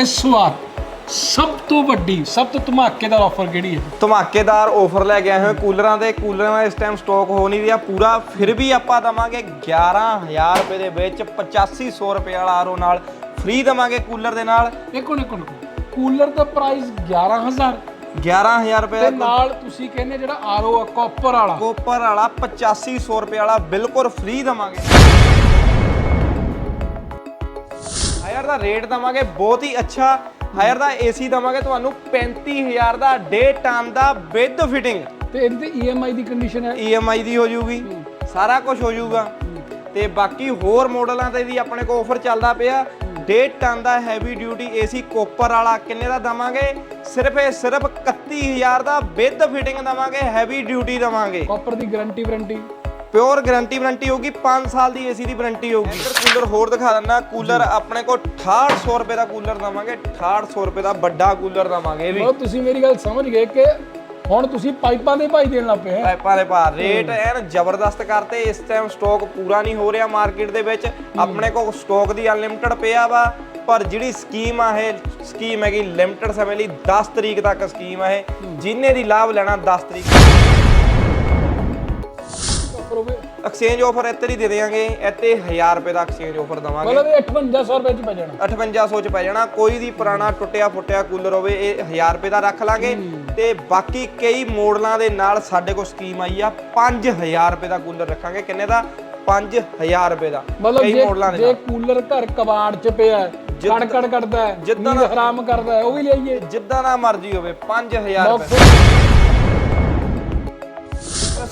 ਇਸ ਵਾਰ ਸਭ ਤੋਂ ਵੱਡੀ ਸਭ ਤੋਂ ਧਮਾਕੇਦਾਰ ਆਫਰ ਕਿਹੜੀ ਹੈ? ਧਮਾਕੇਦਾਰ ਆਫਰ ਲੈ ਕੇ ਆਏ ਹੋਏ ਕੂਲਰਾਂ ਦੇ। ਕੂਲਰਾਂ ਦਾ ਇਸ ਟਾਈਮ ਸਟਾਕ ਹੋ ਨਹੀਂ ਰਿਹਾ। ਪੂਰਾ ਫਿਰ ਵੀ ਆਪਾਂ ਦਵਾਂਗੇ 11000 ਰੁਪਏ ਦੇ ਵਿੱਚ 8500 ਰੁਪਏ ਵਾਲਾ ਆਰਓ ਨਾਲ ਫ੍ਰੀ ਦਵਾਂਗੇ ਕੂਲਰ ਦੇ ਨਾਲ। ਦੇਖੋ ਦੇਖੋ ਕੂਲਰ ਦਾ ਪ੍ਰਾਈਸ 11000 11000 ਰੁਪਏ ਦਾ ਨਾਲ ਤੁਸੀਂ ਕਹਿੰਦੇ ਜਿਹੜਾ ਆਰਓ ਆ ਕਾਪਰ ਵਾਲਾ। ਕੋਪਰ ਵਾਲਾ 8500 ਰੁਪਏ ਵਾਲਾ ਬਿਲਕੁਲ ਫ੍ਰੀ ਦਵਾਂਗੇ। ਹਾਇਰ ਦਾ ਰੇਟ ਦਵਾਂਗੇ ਬਹੁਤ ਹੀ ਅੱਛਾ ਹਾਇਰ ਦਾ ਏਸੀ ਦਵਾਂਗੇ ਤੁਹਾਨੂੰ 35000 ਦਾ ਡੇ ਟਨ ਦਾ ਵਿਦ ਫਿਟਿੰਗ ਤੇ ਇਹਦੀ ਈਐਮਆਈ ਦੀ ਕੰਡੀਸ਼ਨ ਹੈ? EMI ਦੀ ਹੋ ਜਾਊਗੀ ਸਾਰਾ ਕੁਝ ਹੋ ਜਾਊਗਾ। ਤੇ ਬਾਕੀ ਹੋਰ ਮਾਡਲਾਂ ਤੇ ਵੀ ਆਪਣੇ ਕੋਲ ਆਫਰ ਚੱਲਦਾ ਪਿਆ। ਡੇਢ ਟਨ ਦਾ ਹੈਵੀ ਡਿਊਟੀ ਏਸੀ ਕੋਪਰ ਵਾਲਾ ਕਿੰਨੇ ਦਾ ਦਵਾਂਗੇ? ਸਿਰਫ ਇਹ ਸਿਰਫ 31000 ਦਾ ਵਿਦ ਫਿਟਿੰਗ ਦਵਾਂਗੇ ਹੈਵੀ ਡਿਊਟੀ ਦਵਾਂਗੇ। ਕਾਪਰ ਦੀ guarantee warranty pure guarantee warranty ਹੋਊਗੀ 5 ਸਾਲ ਦੀ ਏਸੀ ਦੀ ਵਾਰੰਟੀ ਹੋਊਗੀ। ਇੱਧਰ ਕੂਲਰ ਹੋਰ ਦਿਖਾ ਦਿੰਦਾ ਕੂਲਰ ਆਪਣੇ ਕੋਲ 6800 ਰੁਪਏ ਦਾ ਕੂਲਰ ਦਵਾਂਗੇ 6800 ਰੁਪਏ ਦਾ ਵੱਡਾ ਕੂਲਰ ਦਵਾਂਗੇ ਇਹ ਵੀ। ਉਹ ਤੁਸੀਂ ਮੇਰੀ ਗੱਲ ਸਮਝ ਗਏ ਕਿ ਹੁਣ ਤੁਸੀਂ ਪਾਈਪਾਂ ਦੇ ਭਾਈ ਦੇਣ ਲੱਗ ਪਏ ਹੈ। ਪਾਈਪਾਂ ਦੇ ਭਾਅ ਰੇਟ ਐਨ ਜ਼ਬਰਦਸਤ ਕਰਤੇ ਇਸ ਟਾਈਮ ਸਟਾਕ ਪੂਰਾ ਨਹੀਂ ਹੋ ਰਿਹਾ ਮਾਰਕੀਟ ਦੇ ਵਿੱਚ। ਆਪਣੇ ਕੋਲ ਸਟਾਕ ਦੀ ਅਨਲਿਮਿਟਡ ਪਿਆ ਵਾ ਪਰ ਜਿਹੜੀ ਸਕੀਮ ਆ ਇਹ ਸਕੀਮ ਹੈਗੀ ਲਿਮਟਿਡ ਸਮੇਂ ਲਈ 10 ਤਰੀਕ ਤੱਕ ਸਕੀਮ ਆ ਇਹ। ਜਿੰਨੇ ਦੀ ਲਾਭ ਲੈਣਾ 10 ਤਰੀਕ। ਹੋਵੇ ਐਕਸਚੇਂਜ ਆਫਰ ਇੱਥੇ ਹੀ ਦੇ ਦੇਵਾਂਗੇ। ਇੱਥੇ 1000 ਰੁਪਏ ਦਾ ਐਕਸਚੇਂਜ ਆਫਰ ਦਵਾਂਗੇ। ਮਤਲਬ ਇਹ 5800 ਰੁਪਏ ਚ ਪੈ ਜਾਣਾ। 5800 ਚ ਪੈ ਜਾਣਾ। ਕੋਈ ਵੀ ਪੁਰਾਣਾ ਟੁੱਟਿਆ ਫੁੱਟਿਆ ਕੂਲਰ ਹੋਵੇ ਇਹ 1000 ਰੁਪਏ ਦਾ ਰੱਖ ਲਾਂਗੇ। ਤੇ ਬਾਕੀ ਕਈ ਮਾਡਲਾਂ ਦੇ ਨਾਲ ਸਾਡੇ ਕੋਲ ਸਕੀਮ ਆਈ ਆ। 5000 ਰੁਪਏ ਦਾ ਕੂਲਰ ਰੱਖਾਂਗੇ। ਕਿੰਨੇ ਦਾ? 5000 ਰੁਪਏ ਦਾ। ਕਈ ਮਾਡਲਾਂ ਦੇ ਜੇ ਕੂਲਰ ਘਰ ਕਬਾੜ ਚ ਪਿਆ ਕੜ ਕੜ ਕੱਢਦਾ ਹੈ ਜਿੱਦਾਂ ਹਰਾਮ ਕਰਦਾ ਹੈ ਉਹ ਵੀ ਲਈਏ ਜਿੱਦਾਂ ਦਾ ਮਰਜ਼ੀ ਹੋਵੇ 5000 ਬਸ ਰੁਪਏ।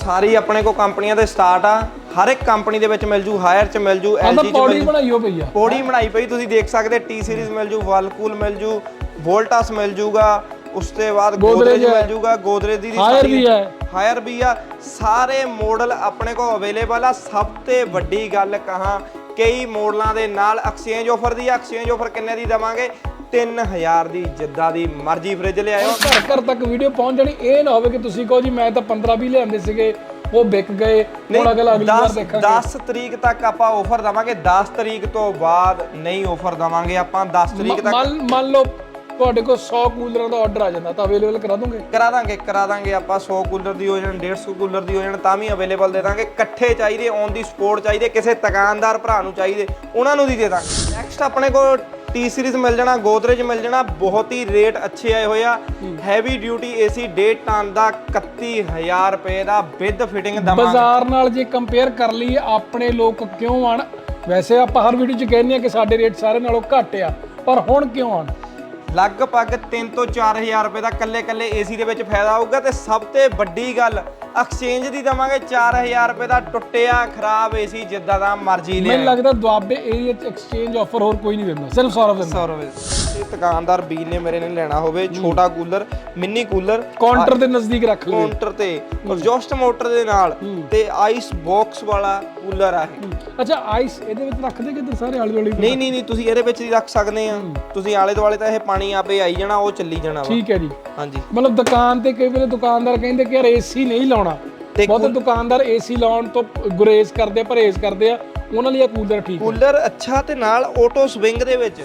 ਸਾਰੀ ਆਪਣੇ ਕੋਲ ਕੰਪਨੀਆਂ ਦੇ ਸਟਾਰਟ ਆ। ਹਰ ਇੱਕ ਕੰਪਨੀ ਦੇ ਵਿੱਚ ਮਿਲ ਜੂ ਹਾਇਰ ਚ ਮਿਲ ਜੂ LG ਚ ਪੌੜੀ ਮਿਲ ਜੂ ਬਣਾਈ ਹੋ ਪਈ ਆ। ਪੌੜੀ ਬਣਾਈ ਪਈ ਤੁਸੀਂ ਦੇਖ ਸਕਦੇ ਟੀ ਸੀਰੀਜ਼ ਮਿਲ ਜੂ ਵਰਲਪੂਲ ਮਿਲ ਜੂ ਵੋਲਟਾਸ ਮਿਲ ਜੂਗਾ ਉਸ ਤੋਂ ਬਾਅਦ ਗੋਦਰੇਜ। ਮਿਲ ਜੂਗਾ ਗੋਦਰੇਜ ਦੀ ਹਾਇਰ ਵੀ ਹੈ। ਹਾਇਰ ਵੀ ਆ। ਸਾਰੇ ਮਾਡਲ ਆਪਣੇ ਕੋਲ ਅਵੇਲੇਬਲ ਆ। ਸਭ ਤੋਂ ਵੱਡੀ ਗੱਲ ਕਹਾਂ ਕਈ ਮਾਡਲਾਂ ਦੇ ਨਾਲ ਐਕਸਚੇਂਜ ਆਫਰ ਦੀ ਐਕਸਚੇਂਜ ਆਫਰ ਕਿੰਨੇ ਦੀ ਦਵਾਂਗੇ? 3000 ਦੀ ਜਿੱਦਾਂ ਦੀ ਮਰਜ਼ੀ ਫ੍ਰਿਜ ਲਿਆਇਓ ਘਰ ਘਰ ਤੱਕ ਵੀਡੀਓ ਪਹੁੰਚ ਜਾਣੀ ਇਹ ਨਾ ਹੋਵੇ ਕਿ ਤੁਸੀਂ ਕਹੋ ਜੀ ਮੈਂ ਤਾਂ 15 20 ਲਿਆਂਦੇ ਸੀਗੇ ਉਹ ਵਿਕ ਗਏ ਹੁਣ ਅਗਲਾ ਅਗਲੀ ਵਾਰ 10 ਦੇਖਾਂਗੇ। 10 ਤਰੀਕ ਤੱਕ ਆਪਾਂ ਆਫਰ ਦਵਾਂਗੇ 10 ਤਰੀਕ ਤੋਂ ਬਾਅਦ ਨਹੀਂ ਆਫਰ ਦਵਾਂਗੇ ਆਪਾਂ 10 ਤਰੀਕ ਤੱਕ ਮੰਨ ਮੰਨ ਲਓ ਤੁਹਾਡੇ ਕੋਲ 100 ਕੂਲਰਾਂ ਦਾ ਆਰਡਰ ਆ ਜਾਂਦਾ ਤਾਂ ਅਵੇਲੇਬਲ ਕਰਾ ਦੋਗੇ? ਕਰਾ ਦਾਂਗੇ ਕਰਾ ਦਾਂਗੇ ਆਪਾਂ 100 ਕੂਲਰ ਦੀ ਹੋ ਜਾਣ 150 ਕੂਲਰ ਦੀ ਹੋ ਜਾਣ ਤਾਂ ਵੀ ਅਵੇਲੇਬਲ ਦੇ ਦਾਂਗੇ। ਇਕੱਠੇ ਚਾਹੀਦੇ ਔਨ ਦੀ ਸਪੋਰਟ ਚਾਹੀਦੇ ਕਿਸੇ ਦੁਕਾਨਦਾਰ ਭਰਾ ਨੂੰ ਚਾਹੀਦੇ ਉਹਨਾਂ ਨੂੰ ਦੀ ਦੇ ਦਾਂਗੇ। ਨੈਕਸਟ ਆਪਣੇ ਕੋਲ ਟੀ ਸੀਰੀਜ਼ ਮਿਲ ਜਾਣਾ ਗੋਦਰੇਜ ਮਿਲ ਜਾਣਾ ਬਹੁਤ ਹੀ ਰੇਟ ਅੱਛੇ ਆਏ ਹੋਏ ਆ। ਹੈਵੀ ਡਿਊਟੀ ਏਸੀ ਡੇਢ ਟਨ ਦਾ 31000 ਰੁਪਏ ਦਾ ਵਿਦ ਫਿਟਿੰਗ ਦਵਾਂਗੇ। ਬਾਜ਼ਾਰ ਨਾਲ ਜੇ ਕੰਪੇਅਰ ਕਰ ਲਈ ਆਪਣੇ ਲੋਕ ਕਿਉਂ ਆਣ? ਵੈਸੇ ਆਪਾਂ ਹਰ ਵੀਡੀਓ 'ਚ ਕਹਿੰਦੇ ਆ ਕਿ ਸਾਡੇ ਰੇਟ ਸਾਰੇ ਨਾਲੋਂ ਘੱਟ ਆ ਪਰ ਹੁਣ ਕਿਉਂ ਆਣ? ਲਗਭਗ 3 ਤੋਂ 4000 ਰੁਪਏ ਦਾ ਕੱਲੇ ਕੱਲੇ ਏਸੀ ਦੇ ਵਿੱਚ ਫਾਇਦਾ ਹੋਊਗਾ ਤੇ ਸਭ ਤੋਂ ਵੱਡੀ ਗੱਲ ਐਕਸਚੇਂਜ ਦੀ ਦਵਾਂਗੇ 4000 ਰੁਪਏ ਦਾ ਟੁੱਟਿਆ ਖਰਾਬ ਏਸੀ ਜਿੱਦਾਂ ਦਾ ਮਰਜ਼ੀ ਮੈਨੂੰ ਲਿਆ ਲੱਗਦਾ ਦੁਆਬੇ ਏਰੀਆ 'ਚ ਐਕਸਚੇਂਜ ਆਫਰ ਹੋਰ ਕੋਈ ਨਹੀਂ ਦਿੰਦਾ ਸਿਰਫ ਸੌਰਵ ਦਿੰਦਾ। 100 ਰੁਪਏ ਇਹ ਦੁਕਾਨਦਾਰ ਵੀਰ ਨੇ ਮੇਰੇ ਨੇ ਲੈਣਾ ਹੋਵੇ ਛੋਟਾ ਕੂਲਰ ਮਿੰਨੀ ਕੂਲਰ। ਕਾਊਂਟਰ ਦੇ ਨਜ਼ਦੀਕ ਰੱਖ ਲਓ ਕਾਊਂਟਰ ਤੇ ਐਗਜ਼ੌਸਟ ਮੋਟਰ ਦੇ ਨਾਲ ਤੇ ਆਈਸ ਬਾਕਸ ਵਾਲਾ ਕੂਲਰ ਆ ਇਹ। ਅੱਛਾ ਆਈਸ ਇਹਦੇ ਵਿੱਚ ਰੱਖ ਦੇ ਕਿੱਧਰ ਸਾਰੇ ਆਲੇ ਦੁਆਲੇ ਨਹੀਂ ਨਹੀਂ ਨਹੀਂ ਤੁਸੀਂ ਇਹਦੇ ਵਿੱਚ ਹੀ ਰੱਖ ਸਕਦੇ ਆ। ਤੁਸੀਂ ਆਲੇ ਦੁਆਲੇ ਤਾਂ ਇਹ ਪਾਣੀ ਆਪੇ ਆਈ ਜਾਣਾ ਉਹ ਚੱਲੀ ਜਾਣਾ ਵਾ। ਠੀਕ ਹੈ ਜੀ। ਹਾਂਜੀ। ਮਤਲਬ ਦੁਕਾਨ ਤੇ ਕਈ ਵੇਲੇ ਦੁਕਾਨਦਾਰ ਕਹਿੰਦੇ ਕਿ ਯਾਰ ਏਸੀ ਨਹੀਂ ਲਾਉਣਾ। ਤੇ ਬਹੁਤ ਦੁਕਾਨਦਾਰ ਏਸੀ ਲਾਉਣ ਤੋਂ ਗੁਰੇਜ਼ ਕਰਦੇ ਪਰਹੇਜ਼ ਕਰਦੇ ਆ ਉਹਨਾਂ ਲਈ ਇਹ ਕੂਲਰ ਠੀਕ ਹੈ ਕੂਲਰ ਅੱਛਾ ਤੇ ਨਾਲ ਆਟੋ ਸਵਿੰਗ ਦੇ ਵਿੱਚ।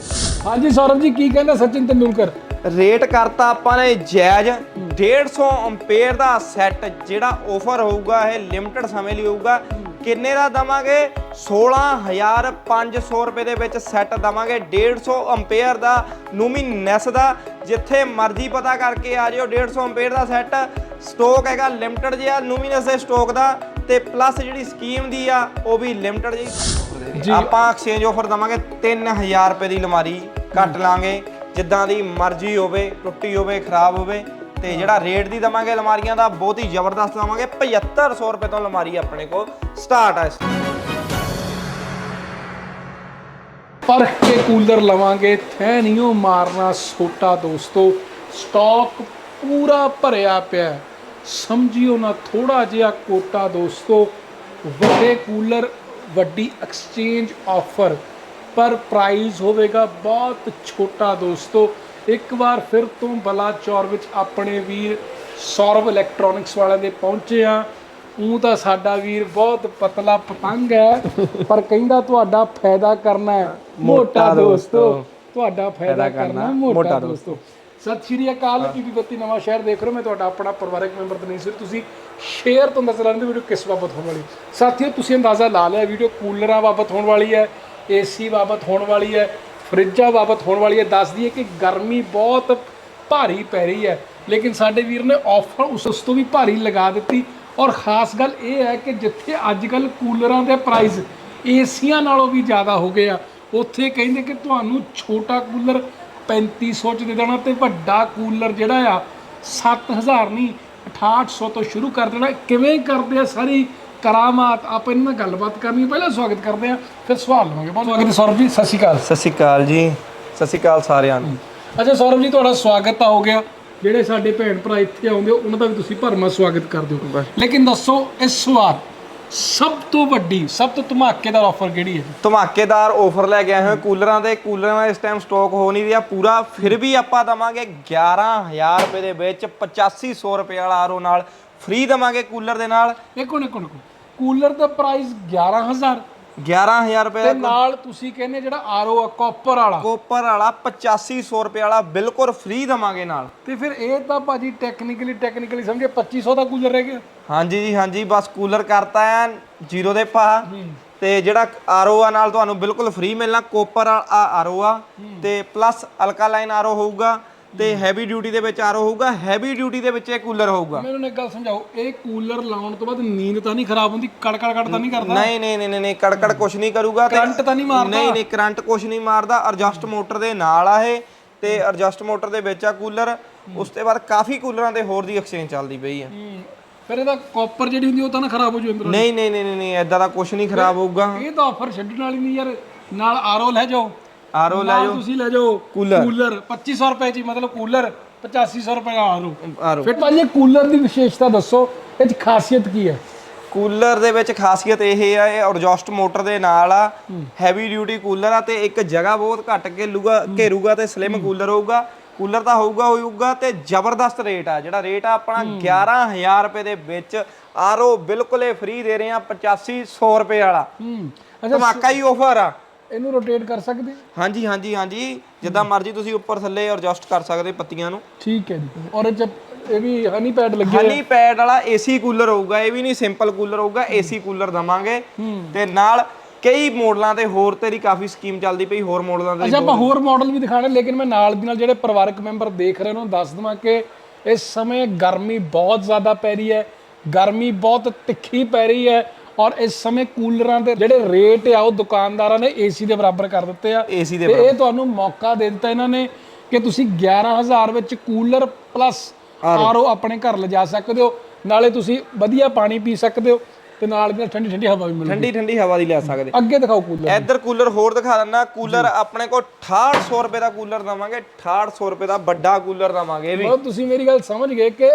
ਹਾਂਜੀ ਸੌਰਵ ਜੀ ਕੀ ਕਹਿੰਦਾ ਸਚਿਨ ਤੰਦੂਲਕਰ? ਰੇਟ ਕਰਤਾ ਆਪਾਂ ਨੇ ਜਾਇਜ਼ 150 ਐਂਪੀਅਰ ਦਾ ਸੈੱਟ ਜਿਹੜਾ ਆਫਰ ਹੋਊਗਾ ਇਹ ਲਿਮਟਿਡ ਸਮੇਂ ਲਈ ਹੋਊਗਾ। ਕਿੰਨੇ ਦਾ ਦਵਾਂਗੇ? 16500 ਰੁਪਏ ਦੇ ਵਿੱਚ ਸੈੱਟ ਦਵਾਂਗੇ। 150 ਐਂਪੀਅਰ ਦਾ ਨੂਮੀਨੈਸ ਦਾ ਜਿੱਥੇ ਮਰਜ਼ੀ ਪਤਾ ਕਰਕੇ ਆ ਜਿਓ 150 ਐਂਪੀਅਰ ਦਾ ਸੈੱਟ। ਸਟਾਕ ਹੈਗਾ ਲਿਮਟਿਡ ਜਿਹਾ ਨੂਮੀਨੈਸ ਦੇ ਸਟਾਕ ਦਾ ਤੇ ਪਲੱਸ ਜਿਹੜੀ ਸਕੀਮ ਦੀ ਆ ਉਹ ਵੀ ਲਿਮਟਿਡ ਜੀ। ਆਪਾਂ ਐਕਸਚੇਂਜ ਆਫਰ ਦਵਾਂਗੇ 3000 ਰੁਪਏ ਦੀ ਅਲਮਾਰੀ ਕੱਟ ਲਾਂਗੇ। ਜਿੱਦਾਂ ਦੀ ਮਰਜ਼ੀ ਹੋਵੇ ਟੁੱਟੀ ਹੋਵੇ ਖਰਾਬ ਹੋਵੇ ਤੇ ਜਿਹੜਾ ਰੇਟ ਦੀ ਦਵਾਂਗੇ ਅਲਮਾਰੀਆਂ ਦਾ, ਬਹੁਤ ਹੀ ਜ਼ਬਰਦਸਤ ਦਵਾਂਗੇ। 7500 ਰੁਪਏ ਤੋਂ ਅਲਮਾਰੀ ਆਪਣੇ ਕੋਲ ਸਟਾਰਟ ਹੈ ਪਰਖ ਕੇ ਕੂਲਰ ਲਵਾਂਗੇ, ਥੈ ਨਹੀਂ ਮਾਰਨਾ ਸੋਟਾ ਦੋਸਤੋ। ਸਟਾਕ ਪੂਰਾ ਭਰਿਆ ਪਿਆ ਸਮਝਿਓ ਨਾ ਥੋੜਾ ਜਿਹਾ ਕੋਟਾ ਦੋਸਤੋ। ਵੱਡੇ ਕੂਲਰ, ਵੱਡੀ ਐਕਸਚੇਂਜ ਆਫਰ ਪਰ ਪ੍ਰਾਈਸ ਹੋਵੇਗਾ ਬਹੁਤ ਛੋਟਾ ਦੋਸਤੋ। ਇੱਕ ਵਾਰ ਫਿਰ ਤੋਂ ਬਲਾਚੌਰ ਵਿੱਚ ਆਪਣੇ ਵੀਰ ਸੌਰਵ ਇਲੈਕਟ੍ਰੋਨਿਕਸ ਵਾਲਿਆਂ ਦੇ ਪਹੁੰਚੇ ਆ ਉਹ ਤਾਂ ਸਾਡਾ ਵੀਰ ਬਹੁਤ ਪਤਲਾ ਪਤੰਗ ਹੈ ਪਰ ਕਹਿੰਦਾ ਤੁਹਾਡਾ ਫਾਇਦਾ ਕਰਨਾ ਹੈ। ਮੋਟਾ ਦੋਸਤੋ। ਤੁਹਾਡਾ ਫਾਇਦਾ ਕਰਨਾ ਮੋਟਾ ਦੋਸਤੋ। ਸਤਿ ਸ਼੍ਰੀ ਅਕਾਲ ਪੀਪੀ ਬੱਤੀ ਨਵਾਂ ਸ਼ਹਿਰ ਦੇਖ ਰਹੇ ਮੈਂ ਤੁਹਾਡਾ ਆਪਣਾ ਪਰਿਵਾਰਕ ਮੈਂਬਰ ਤਨੀਸ਼ ਸਿਰ ਤੁਸੀਂ ਸ਼ੇਅਰ ਤੋਂ ਨਜ਼ਰ ਆਉਂਦੇ ਵੀਡੀਓ ਕਿਸ ਬਾਬਤ ਹੋਣ ਵਾਲੀ। ਸਾਥੀਓ ਤੁਸੀਂ ਅੰਦਾਜ਼ਾ ਲਾ ਲਿਆ ਵੀਡੀਓ ਕੂਲਰਾਂ ਬਾਬਤ ਹੋਣ ਵਾਲੀ ਹੈ ਏਸੀ ਬਾਬਤ ਹੋਣ ਵਾਲੀ ਹੈ। ਫਰਿੱਜਾਂ ਬਾਬਤ ਹੋਣ ਵਾਲੀ ਹੈ। ਦੱਸਦੀ ਹੈ ਕਿ ਗਰਮੀ ਬਹੁਤ ਭਾਰੀ ਪੈ ਰਹੀ ਹੈ। ਲੇਕਿਨ ਸਾਡੇ ਵੀਰ ਨੇ ਆਫਰ ਉਸ ਉਸ ਤੋਂ ਵੀ ਭਾਰੀ ਲਗਾ ਦਿੱਤੀ। ਔਰ ਖਾਸ ਗੱਲ ਇਹ ਹੈ ਕਿ ਜਿੱਥੇ ਅੱਜ ਕੱਲ ਕੂਲਰਾਂ ਦੇ ਪ੍ਰਾਈਸ ਏਸੀਆਂ ਨਾਲੋਂ ਵੀ ਜ਼ਿਆਦਾ ਹੋ ਗਏ ਆ, ਉੱਥੇ ਕਹਿੰਦੇ ਕਿ ਤੁਹਾਨੂੰ ਛੋਟਾ ਕੂਲਰ 3500 ਚ ਦੇ ਦੇਣਾ ਤੇ ਵੱਡਾ ਕੂਲਰ ਜਿਹੜਾ ਆ 7000 ਨਹੀਂ 6800 ਤੋਂ ਸ਼ੁਰੂ ਕਰ ਦੇਣਾ। ਕਿਵੇਂ ਕਰਦੇ ਆ ਸਾਰੀ ਕਰਾਮਾਤ ਆਪਾਂ ਇਹਨਾਂ ਨਾਲ ਗੱਲਬਾਤ ਕਰਨੀ ਹੈ। ਪਹਿਲਾਂ ਸਵਾਗਤ ਕਰਦੇ ਆ ਫਿਰ ਸਵਾਲ ਲਵਾਂਗੇ। ਬਹੁਤ ਸਵਾਗਤ ਹੈ ਸੌਰਵ ਜੀ ਸਤਿ ਸ਼੍ਰੀ ਅਕਾਲ। ਸਤਿ ਸ਼੍ਰੀ ਅਕਾਲ ਜੀ। ਸਤਿ ਸ਼੍ਰੀ ਅਕਾਲ ਸਾਰਿਆਂ ਨੂੰ। ਅੱਛਾ ਸੌਰਵ ਜੀ ਤੁਹਾਡਾ ਸਵਾਗਤ ਤਾਂ ਹੋ ਗਿਆ। ਜਿਹੜੇ ਸਾਡੇ ਭੈਣ ਭਰਾ ਇੱਥੇ ਆਉਂਦੇ ਉਹਨਾਂ ਦਾ ਵੀ ਤੁਸੀਂ ਭਰਮਾ ਸਵਾਗਤ ਕਰਦੇ ਹੋ ਲੇਕਿਨ ਦੱਸੋ ਇਸ ਵਾਰ ਸਭ ਤੋਂ ਵੱਡੀ ਸਭ ਤੋਂ ਧਮਾਕੇਦਾਰ ਆਫਰ ਕਿਹੜੀ ਹੈ? ਧਮਾਕੇਦਾਰ ਆਫਰ ਲੈ ਕੇ ਆਏ ਹੋਏ ਕੂਲਰਾਂ ਦੇ। ਕੂਲਰਾਂ ਦਾ ਇਸ ਟਾਈਮ ਸਟਾਕ ਹੋ ਨਹੀਂ ਰਿਹਾ। ਪੂਰਾ ਫਿਰ ਵੀ ਆਪਾਂ ਦਵਾਂਗੇ 11000 ਰੁਪਏ ਦੇ ਵਿੱਚ 8500 ਰੁਪਏ ਵਾਲਾ ਆਰਓ ਨਾਲ। ਫ੍ਰੀ ਦਵਾਂਗੇ ਕੂਲਰ ਦੇ ਨਾਲ। ਇੱਕ ਮਿੰਟ ਇੱਕ ਮਿੰਟ ਕੂਲਰ ਦਾ ਪ੍ਰਾਈਸ 11000 11000 ਰੁਪਏ ਤੇ ਦਾ ਨਾਲ ਤੁਸੀਂ ਕਹਿੰਦੇ ਜਿਹੜਾ ਆਰਓ ਆ ਕਾਪਰ ਵਾਲਾ। ਕੋਪਰ ਵਾਲਾ 8500 ਰੁਪਏ ਵਾਲਾ ਬਿਲਕੁਲ ਫ੍ਰੀ ਦਵਾਂਗੇ ਨਾਲ। ਤੇ ਫਿਰ ਇਹ ਤਾਂ ਭਾਜੀ ਟੈਕਨੀਕਲੀ ਟੈਕਨੀਕਲੀ ਸਮਝੇ 2500 ਦਾ ਕੂਲਰ ਰਹਿ ਗਿਆ। ਹਾਂਜੀ ਜੀ ਹਾਂਜੀ ਬਸ ਕੂਲਰ ਕਰਤਾ ਐ ਜ਼ੀਰੋ ਦੇ ਭਾਅ ਤੇ ਜਿਹੜਾ ਆਰਓ ਆ ਨਾਲ ਤੁਹਾਨੂੰ ਬਿਲਕੁਲ ਫ੍ਰੀ ਮਿਲਣਾ ਕੋਪਰ ਆਰਓ ਆ ਤੇ ਪਲੱਸ ਅਲਕਾਲਾਈਨ ਆਰਓ ਹੋਊਗਾ। ਤੇ ਹੈਵੀ ਡਿਊਟੀ ਦੇ ਵਿੱਚ ਆਰਓ ਹੋਊਗਾ ਹੈਵੀ ਡਿਊਟੀ ਦੇ ਵਿੱਚ ਇਹ ਕੂਲਰ ਹੋਊਗਾ। ਮੈਨੂੰ ਇੱਕ ਗੱਲ ਸਮਝਾਓ ਇਹ ਕੂਲਰ ਲਾਉਣ ਤੋਂ ਬਾਅਦ ਨੀਂਦ ਤਾਂ ਨਹੀਂ ਖਰਾਬ ਹੁੰਦੀ ਕੜਕੜ ਕੜ ਤਾਂ ਨਹੀਂ ਕਰਦਾ? ਨਹੀਂ ਨਹੀਂ ਨਹੀਂ ਨਹੀਂ, ਕੜਕੜ ਕੁਛ ਨਹੀਂ ਕਰੂਗਾ ਕਰੰਟ ਤਾਂ ਨਹੀਂ ਮਾਰਦਾ? ਨਹੀਂ ਨਹੀਂ ਕਰੰਟ ਕੁਛ ਨਹੀਂ ਮਾਰਦਾ ਅਡਜਸਟ ਮੋਟਰ ਦੇ ਨਾਲ ਆ ਇਹ ਤੇ ਅਡਜਸਟ ਮੋਟਰ ਦੇ ਵਿੱਚ ਆ ਕੂਲਰ ਉਸ ਤੋਂ ਬਾਅਦ ਕਾਫੀ ਕੂਲਰਾਂ ਦੇ ਹੋਰ ਦੀ ਐਕਸਚੇਂਜ ਚੱਲਦੀ ਪਈ ਆ। ਫਿਰ ਇਹਦਾ ਕਾਪਰ ਜਿਹੜੀ ਹੁੰਦੀ ਉਹ ਤਾਂ ਨਾ ਖਰਾਬ ਹੋ ਜੂ ਅੰਦਰੋਂ ਨਹੀਂ ਨਹੀਂ ਨਹੀਂ ਨਹੀਂ, ਐਦਾਂ ਦਾ ਕੁਛ ਨਹੀਂ ਖਰਾਬ ਹੋਊਗਾ। ਇਹ ਤਾਂ ਆਫਰ ਛੱਡਣ ਵਾਲੀ ਨਹੀਂ ਯਾਰ ਨਾਲ ਆਰਓ ਲੈ ਜਾਓ। ਆਰਓ ਲੈ ਨਾਲ ਤੁਸੀਂ ਲੈ ਜਾਓ ਕੂਲਰ। ਕੂਲਰ 2500 ਰੁਪਏ ਚ ਹੀ, ਮਤਲਬ ਕੂਲਰ 8500 ਰੁਪਏ ਦਾ ਆਰਓ ਆਰਓ ਫਿਰ ਭਾਜੀ ਇਹ ਕੂਲਰ ਦੀ ਵਿਸ਼ੇਸ਼ਤਾ ਦੱਸੋ ਇਹ ਚ ਖਾਸੀਅਤ ਕੀ ਹੈ? ਕੂਲਰ ਦੇ ਵਿੱਚ ਖਾਸੀਅਤ ਇਹ ਆ ਇਹ ਐਡਜਸਟ ਮੋਟਰ ਦੇ ਨਾਲ ਆ ਹੈਵੀ ਡਿਊਟੀ ਕੂਲਰ ਆ ਤੇ ਇੱਕ ਜਗ੍ਹਾ ਬਹੁਤ ਘੱਟ ਘੇਲੂਗਾ ਘੇਰੂਗਾ ਤੇ ਸਲਿਮ ਕੂਲਰ ਹੋਊਗਾ। ਕੂਲਰ ਤਾਂ ਹੋਊਗਾ ਹੋਊਗਾ ਤੇ ਜ਼ਬਰਦਸਤ ਰੇਟ ਆ। ਜਿਹੜਾ ਰੇਟ ਆ ਆਪਣਾ 11000 ਰੁਪਏ ਦੇ ਵਿੱਚ ਆਰਓ ਬਿਲਕੁਲ ਹੀ ਫ੍ਰੀ ਦੇ ਰਹੇ ਆ 8500 ਰੁਪਏ ਵਾਲਾ। ਹੂੰ। ਅੱਛਾ ਧਮਾਕਾ ਹੀ ਆਫਰ ਆ। ਇਹਨੂੰ ਰੋਟੇਟ ਕਰ ਸਕਦੇ? ਹਾਂਜੀ ਹਾਂਜੀ ਹਾਂਜੀ। ਜਿੱਦਾਂ ਮਰਜ਼ੀ ਤੁਸੀਂ ਉੱਪਰ ਥੱਲੇ ਐਡਜਸਟ ਕਰ ਸਕਦੇ ਪੱਤੀਆਂ ਨੂੰ। ਠੀਕ ਹੈ ਜੀ। ਔਰ ਇਹ ਚ ਇਹ ਵੀ ਹਨੀ ਪੈਡ ਲੱਗੇ। ਹਨੀ ਪੈਡ ਵਾਲਾ ਏਸੀ ਕੂਲਰ ਹੋਊਗਾ ਇਹ ਵੀ ਨਹੀਂ ਸਿੰਪਲ ਕੂਲਰ ਹੋਊਗਾ ਏਸੀ ਕੂਲਰ ਦਵਾਂਗੇ। ਤੇ ਨਾਲ ਕਈ ਮਾਡਲਾਂ ਤੇ ਹੋਰ ਤੇਰੀ ਕਾਫੀ ਸਕੀਮ ਚੱਲਦੀ ਪਈ ਹੋਰ ਮਾਡਲਾਂ ਦੇ ਅੱਛਾ ਆਪਾਂ ਹੋਰ ਮਾਡਲ ਵੀ ਦਿਖਾਣੇ ਲੇਕਿਨ ਮੈਂ ਨਾਲ ਦੀ ਨਾਲ ਜਿਹੜੇ ਪਰਿਵਾਰਕ ਮੈਂਬਰ ਦੇਖ ਰਹੇ ਉਹਨਾਂ ਨੂੰ ਦੱਸ ਦਵਾਂ ਕਿ ਇਸ ਸਮੇਂ ਗਰਮੀ ਬਹੁਤ ਜ਼ਿਆਦਾ ਪੈ ਰਹੀ ਹੈ ਗਰਮੀ ਬਹੁਤ ਤਿੱਖੀ ਪੈ ਰਹੀ ਹੈ ਔਰ ਇਸ ਸਮੇਂ ਕੂਲਰਾਂ ਦੇ ਜਿਹੜੇ ਰੇਟ ਆ ਉਹ ਦੁਕਾਨਦਾਰਾਂ ਨੇ ਏਸੀ ਦੇ ਬਰਾਬਰ ਕਰ ਦਿੱਤੇ ਆ। ਏਸੀ ਦੇ ਤੇ ਇਹ ਤੁਹਾਨੂੰ ਮੌਕਾ ਦੇ ਦਿੱਤਾ ਇਹਨਾਂ ਨੇ ਕਿ ਤੁਸੀਂ 11000 ਵਿੱਚ ਕੂਲਰ ਪਲੱਸ ਆਰਓ। ਆਪਣੇ ਘਰ ਲਿਜਾ ਸਕਦੇ ਹੋ। ਨਾਲੇ ਤੁਸੀਂ ਵਧੀਆ ਪਾਣੀ ਪੀ ਸਕਦੇ ਹੋ ਤੇ ਨਾਲ ਦੀ ਠੰਡੀ ਠੰਡੀ ਹਵਾ ਵੀ ਮਿਲੇਗੀ। ਠੰਡੀ ਠੰਡੀ ਹਵਾ ਦੀ ਲੈ ਸਕਦੇ। ਅੱਗੇ ਦਿਖਾਓ ਕੂਲਰ ਇੱਧਰ ਕੂਲਰ ਹੋਰ ਦਿਖਾ ਦਿੰਦਾ। ਕੂਲਰ ਆਪਣੇ ਕੋਲ 6800 ਰੁਪਏ ਦਾ ਕੂਲਰ ਦਵਾਂਗੇ। 6800 ਰੁਪਏ ਦਾ ਵੱਡਾ ਕੂਲਰ ਦਵਾਂਗੇ ਇਹ ਵੀ। ਤੁਸੀਂ ਮੇਰੀ ਗੱਲ ਸਮਝ ਗਏ ਕਿ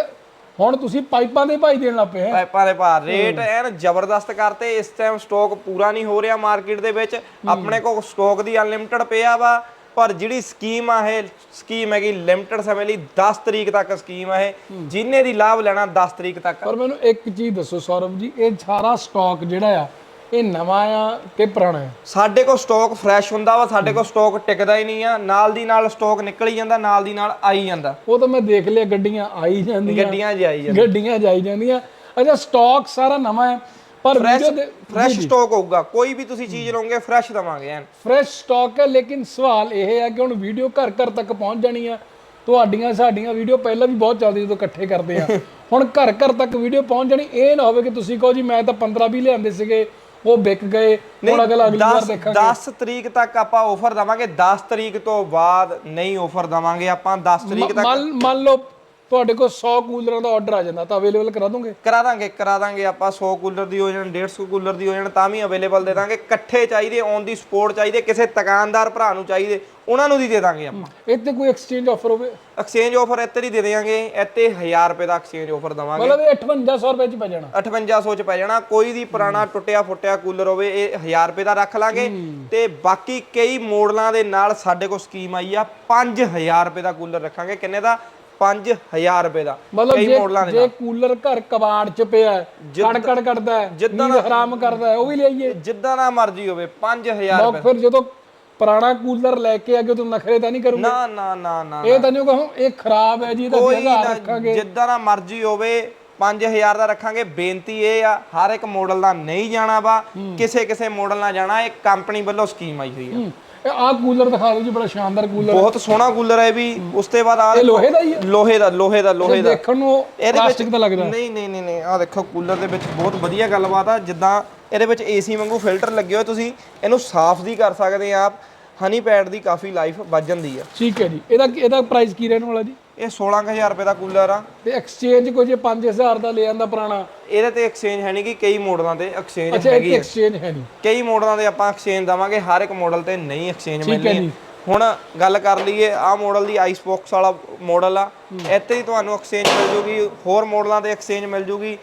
ਹੁਣ ਤੁਸੀਂ ਪਾਈਪਾਂ ਦੇ ਭਾਈ ਦੇਣ ਲੱਗ ਪਏ ਹੈ। ਪਾਈਪਾਂ ਦੇ ਭਾਰ ਰੇਟ ਐਨ ਜ਼ਬਰਦਸਤ ਕਰਤੇ ਇਸ ਟਾਈਮ ਸਟਾਕ ਪੂਰਾ ਨਹੀਂ ਹੋ ਰਿਹਾ ਮਾਰਕੀਟ ਦੇ ਵਿੱਚ। ਆਪਣੇ ਕੋਲ ਸਟਾਕ ਦੀ ਅਨਲਿਮਿਟਡ ਪਿਆ ਵਾ ਪਰ ਜਿਹੜੀ ਸਕੀਮ ਆ ਇਹ ਸਕੀਮ ਹੈਗੀ ਲਿਮਿਟਡ ਸਮੇਂ ਲਈ 10 ਤਰੀਕ ਤੱਕ ਸਕੀਮ ਆ ਇਹ। ਜਿੰਨੇ ਦੀ ਲਾਭ ਲੈਣਾ 10 ਤਰੀਕ ਤੱਕ। ਪਰ ਮੈਨੂੰ ਇੱਕ ਚੀਜ਼ ਦੱਸੋ ਸੌਰਵ ਜੀ ਇਹ ਸਾਰਾ ਸਟਾਕ ਜਿਹੜਾ ਆ ਇਹ ਨਵਾਂ ਆ ਕਿ ਪੁਰਾਣਾ ਆ? ਸਾਡੇ ਕੋਲ ਸਟਾਕ ਫਰੈਸ਼ ਹੁੰਦਾ ਵਾ ਸਾਡੇ ਕੋਲ ਸਟਾਕ ਟਿਕਦਾ ਹੀ ਨਹੀਂ ਆ। ਨਾਲ ਦੀ ਨਾਲ ਸਟਾਕ ਨਿਕਲ ਹੀ ਜਾਂਦਾ ਨਾਲ ਦੀ ਨਾਲ ਆਈ ਜਾਂਦਾ। ਉਹ ਤਾਂ ਮੈਂ ਦੇਖ ਲਿਆ ਗੱਡੀਆਂ ਆਈ ਜਾਂਦੀਆਂ। ਗੱਡੀਆਂ 'ਚ ਆਈ ਜਾਂਦਾ ਗੱਡੀਆਂ ਜਾਈ ਜਾਂਦੀਆਂ। ਅੱਛਾ ਸਟਾਕ ਸਾਰਾ ਨਵਾਂ ਹੈ ਪਰ ਵੀਡੀਓ ਦੇ ਫਰੈਸ਼ ਸਟਾਕ ਹੋਊਗਾ। ਕੋਈ ਵੀ ਤੁਸੀਂ ਚੀਜ਼ ਲਓਗੇ ਫਰੈਸ਼ ਦਵਾਂਗੇ ਐਨ। ਫਰੈਸ਼ ਸਟਾਕ ਹੈ ਲੇਕਿਨ ਸਵਾਲ ਇਹ ਹੈ ਕਿ ਹੁਣ ਵੀਡੀਓ ਘਰ ਘਰ ਤੱਕ ਪਹੁੰਚ ਜਾਣੀ ਆ। ਤੁਹਾਡੀਆਂ ਸਾਡੀਆਂ ਵੀਡੀਓ ਪਹਿਲਾਂ ਵੀ ਬਹੁਤ ਚੱਲਦੀ ਜਦੋਂ ਇਕੱਠੇ ਕਰਦੇ ਆ। ਹੁਣ ਘਰ ਘਰ ਤੱਕ ਵੀਡੀਓ ਪਹੁੰਚ ਜਾਣੀ ਇਹ ਨਾ ਹੋਵੇ ਕਿ ਤੁਸੀਂ ਕਹੋ ਜੀ ਮੈਂ ਤਾਂ 15 ਵੀ ਲਿਆਂਦੇ ਸੀਗੇ। ਉਹ ਵਿਕ ਗਏ ਹੁਣ ਅਗਲਾ ਅਗਲੀ ਵਾਰ 10 ਦੇਖਾਂਗੇ। 10 ਤਰੀਕ ਤੱਕ ਆਪਾਂ ਆਫਰ ਦਵਾਂਗੇ 10 ਤਰੀਕ ਤੋਂ ਬਾਅਦ ਨਹੀਂ ਆਫਰ ਦਵਾਂਗੇ ਆਪਾਂ 10 ਤਰੀਕ ਤੱਕ ਮੰਨ ਲਓ ਤੁਹਾਡੇ ਕੋਲ 100 ਕੂਲਰਾਂ ਦਾ ਆਰਡਰ ਆ ਜਾਂਦਾ ਤਾਂ ਅਵੇਲੇਬਲ ਕਰਾ ਦੋਗੇ? ਕਰਾ ਦਾਂਗੇ ਕਰਾ ਦਾਂਗੇ ਆਪਾਂ 100 ਕੂਲਰ ਦੀ ਹੋ ਜਾਣ 150 ਕੂਲਰ ਦੀ ਹੋ ਜਾਣ ਤਾਂ ਵੀ ਅਵੇਲੇਬਲ ਦੇ ਦਾਂਗੇ। ਇਕੱਠੇ ਚਾਹੀਦੇ ਔਨ ਦੀ ਸਪੋਰਟ ਚਾਹੀਦੇ ਕਿਸੇ ਦੁਕਾਨਦਾਰ ਭਰਾ ਨੂੰ ਚਾਹੀਦੇ ਉਹਨਾਂ ਨੂੰ ਦੀ ਦੇ ਦਾਂਗੇ ਆਪਾਂ। ਇੱਥੇ ਕੋਈ ਐਕਸਚੇਂਜ ਆਫਰ ਹੋਵੇ? ਐਕਸਚੇਂਜ ਆਫਰ ਇੱਥੇ ਹੀ ਦੇ ਦੇਵਾਂਗੇ ਇੱਥੇ 1000 ਰੁਪਏ ਦਾ ਐਕਸਚੇਂਜ ਆਫਰ ਦਵਾਂਗੇ। ਮਤਲਬ ਇਹ 5800 ਰੁਪਏ ਚ ਪੈ ਜਾਣਾ। 5800 ਚ ਪੈ ਜਾਣਾ ਕੋਈ ਦੀ ਪੁਰਾਣਾ ਟੁੱਟਿਆ ਫੁੱਟਿਆ ਕੂਲਰ ਹੋਵੇ ਇਹ 1000 ਰੁਪਏ ਦਾ ਰੱਖ ਲਾਂਗੇ। ਤੇ ਬਾਕੀ ਕਈ ਮਾਡਲਾਂ ਦੇ ਨਾਲ ਸਾਡੇ ਕੋਲ ਸਕੀਮ ਆਈ ਆ 5000 ਰੁਪਏ ਦਾ ਕੂਲਰ ਰੱਖਾਂਗੇ। ਕਿੰਨੇ ਦਾ? 5000 ਰੁਪਏ ਦਾ। ਮਤਲਬ ਜੇ ਦੇ ਜੇ ਕੂਲਰ ਘਰ ਕਬਾੜ ਚ ਪਿਆ ਹੈ, ਕੜ ਕੜ ਕੱਢਦਾ ਹੈ ਜਿੱਦਾਂ ਨੀਂਦ ਹਰਾਮ ਕਰਦਾ ਉਹ ਵੀ ਲਿਆਈਏ। ਜਿੱਦਾਂ ਦਾ ਮਰਜ਼ੀ ਹੋਵੇ 5000 ਲੋਕ ਫਿਰ ਜਦੋਂ ਪੁਰਾਣਾ ਕੂਲਰ ਲੈ ਕੇ ਅੱਗੇ ਤੋਂ ਨਖਰੇ ਤਾਂ ਨਹੀਂ ਕਰੂਗੇ? ਨਾ ਨਾ ਨਾ ਨਾ ਇਹ ਤਾਂ ਨਹੀਂ ਕਹੋ ਇਹ ਖਰਾਬ ਹੈ ਜੀ ਇਹਦਾ ਨਾ ਰੱਖਾਂਗੇ। ਜਿੱਦਾਂ ਦਾ ਮਰਜ਼ੀ ਹੋਵੇ 5000 ਦਾ ਰੱਖਾਂਗੇ। ਬੇਨਤੀ ਇਹ ਆ ਹਰ ਇੱਕ ਮਾਡਲ ਦਾ ਨਹੀਂ ਜਾਣਾ ਵਾ। ਕਿਸੇ ਕਿਸੇ ਮਾਡਲ ਨਾਲ ਜਾਣਾ ਇਹ ਕੰਪਨੀ ਵੱਲੋਂ ਸਕੀਮ ਆਈ ਹੋਈ ਆ। ਇਹ ਆਹ ਕੂਲਰ ਦਿਖਾ ਦਿਓ ਜੀ ਬੜਾ ਸ਼ਾਨਦਾਰ ਕੂਲਰ ਬਹੁਤ ਸੋਹਣਾ ਕੂਲਰ ਹੈ ਵੀ। ਉਸ ਤੋਂ ਬਾਅਦ ਆ ਇਹ ਲੋਹੇ ਦਾ ਹੀ ਹੈ? ਲੋਹੇ ਦਾ ਲੋਹੇ ਦਾ ਲੋਹੇ ਦਾ। ਦੇਖਣ ਨੂੰ ਪਲਾਸਟਿਕ ਦਾ ਲੱਗਦਾ ਨਹੀਂ ਨਹੀਂ ਨਹੀਂ ਨਹੀਂ ਆ ਦੇਖੋ ਕੂਲਰ ਦੇ ਵਿੱਚ ਬਹੁਤ ਵਧੀਆ ਗੱਲਬਾਤ ਆ। ਜਿੱਦਾਂ ਇਹਦੇ ਵਿੱਚ ਏਸੀ ਵਾਂਗੂ ਫਿਲਟਰ ਲੱਗੇ ਹੋਏ ਤੁਸੀਂ ਇਹਨੂੰ ਸਾਫ਼ ਵੀ ਕਰ ਸਕਦੇ ਆ ਆਪ। ਹਨੀ ਪੈਡ ਦੀ ਕਾਫੀ ਲਾਈਫ ਵੱਧ ਜਾਂਦੀ ਆ। ਠੀਕ ਹੈ ਜੀ। ਇਹਦਾ ਇਹਦਾ ਪ੍ਰਾਈਸ ਕੀ ਰਹਿਣ ਵਾਲਾ ਜੀ? ਇਹ 16000 ਰੁਪਏ ਦਾ ਕੂਲਰ ਆ। ਤੇ ਐਕਸਚੇਂਜ ਕੋਈ ਜੇ 5000 ਦਾ ਲੈ ਆਂਦਾ ਪੁਰਾਣਾ? ਇਹਦੇ ਤੇ ਐਕਸਚੇਂਜ ਹੈ ਨਹੀਂ ਕਿ ਕਈ ਮਾਡਲਾਂ ਤੇ ਐਕਸਚੇਂਜ ਅੱਛਾ ਹੈਗੀ ਇਹ ਆ। ਐਕਸਚੇਂਜ ਹੈ ਨਹੀਂ ਕਈ ਮਾਡਲਾਂ ਦੇ ਆਪਾਂ ਐਕਸਚੇਂਜ ਦਵਾਂਗੇ ਹਰ ਇੱਕ ਮਾਡਲ ਤੇ ਨਹੀਂ ਐਕਸਚੇਂਜ ਹੈ ਮਿਲਣੀ। ਹੁਣ ਗੱਲ ਕਰ ਲਈਏ ਆਹ ਮਾਡਲ ਦੀ ਆਈਸ ਬਾਕਸ ਵਾਲਾ ਮਾਡਲ ਆ। ਇੱਥੇ ਹੀ ਤੁਹਾਨੂੰ ਐਕਸਚੇਂਜ ਮਿਲ ਜੂਗੀ ਹੋਰ ਮਾਡਲਾਂ ਤੇ ਐਕਸਚੇਂਜ ਮਿਲ ਜੂਗੀ।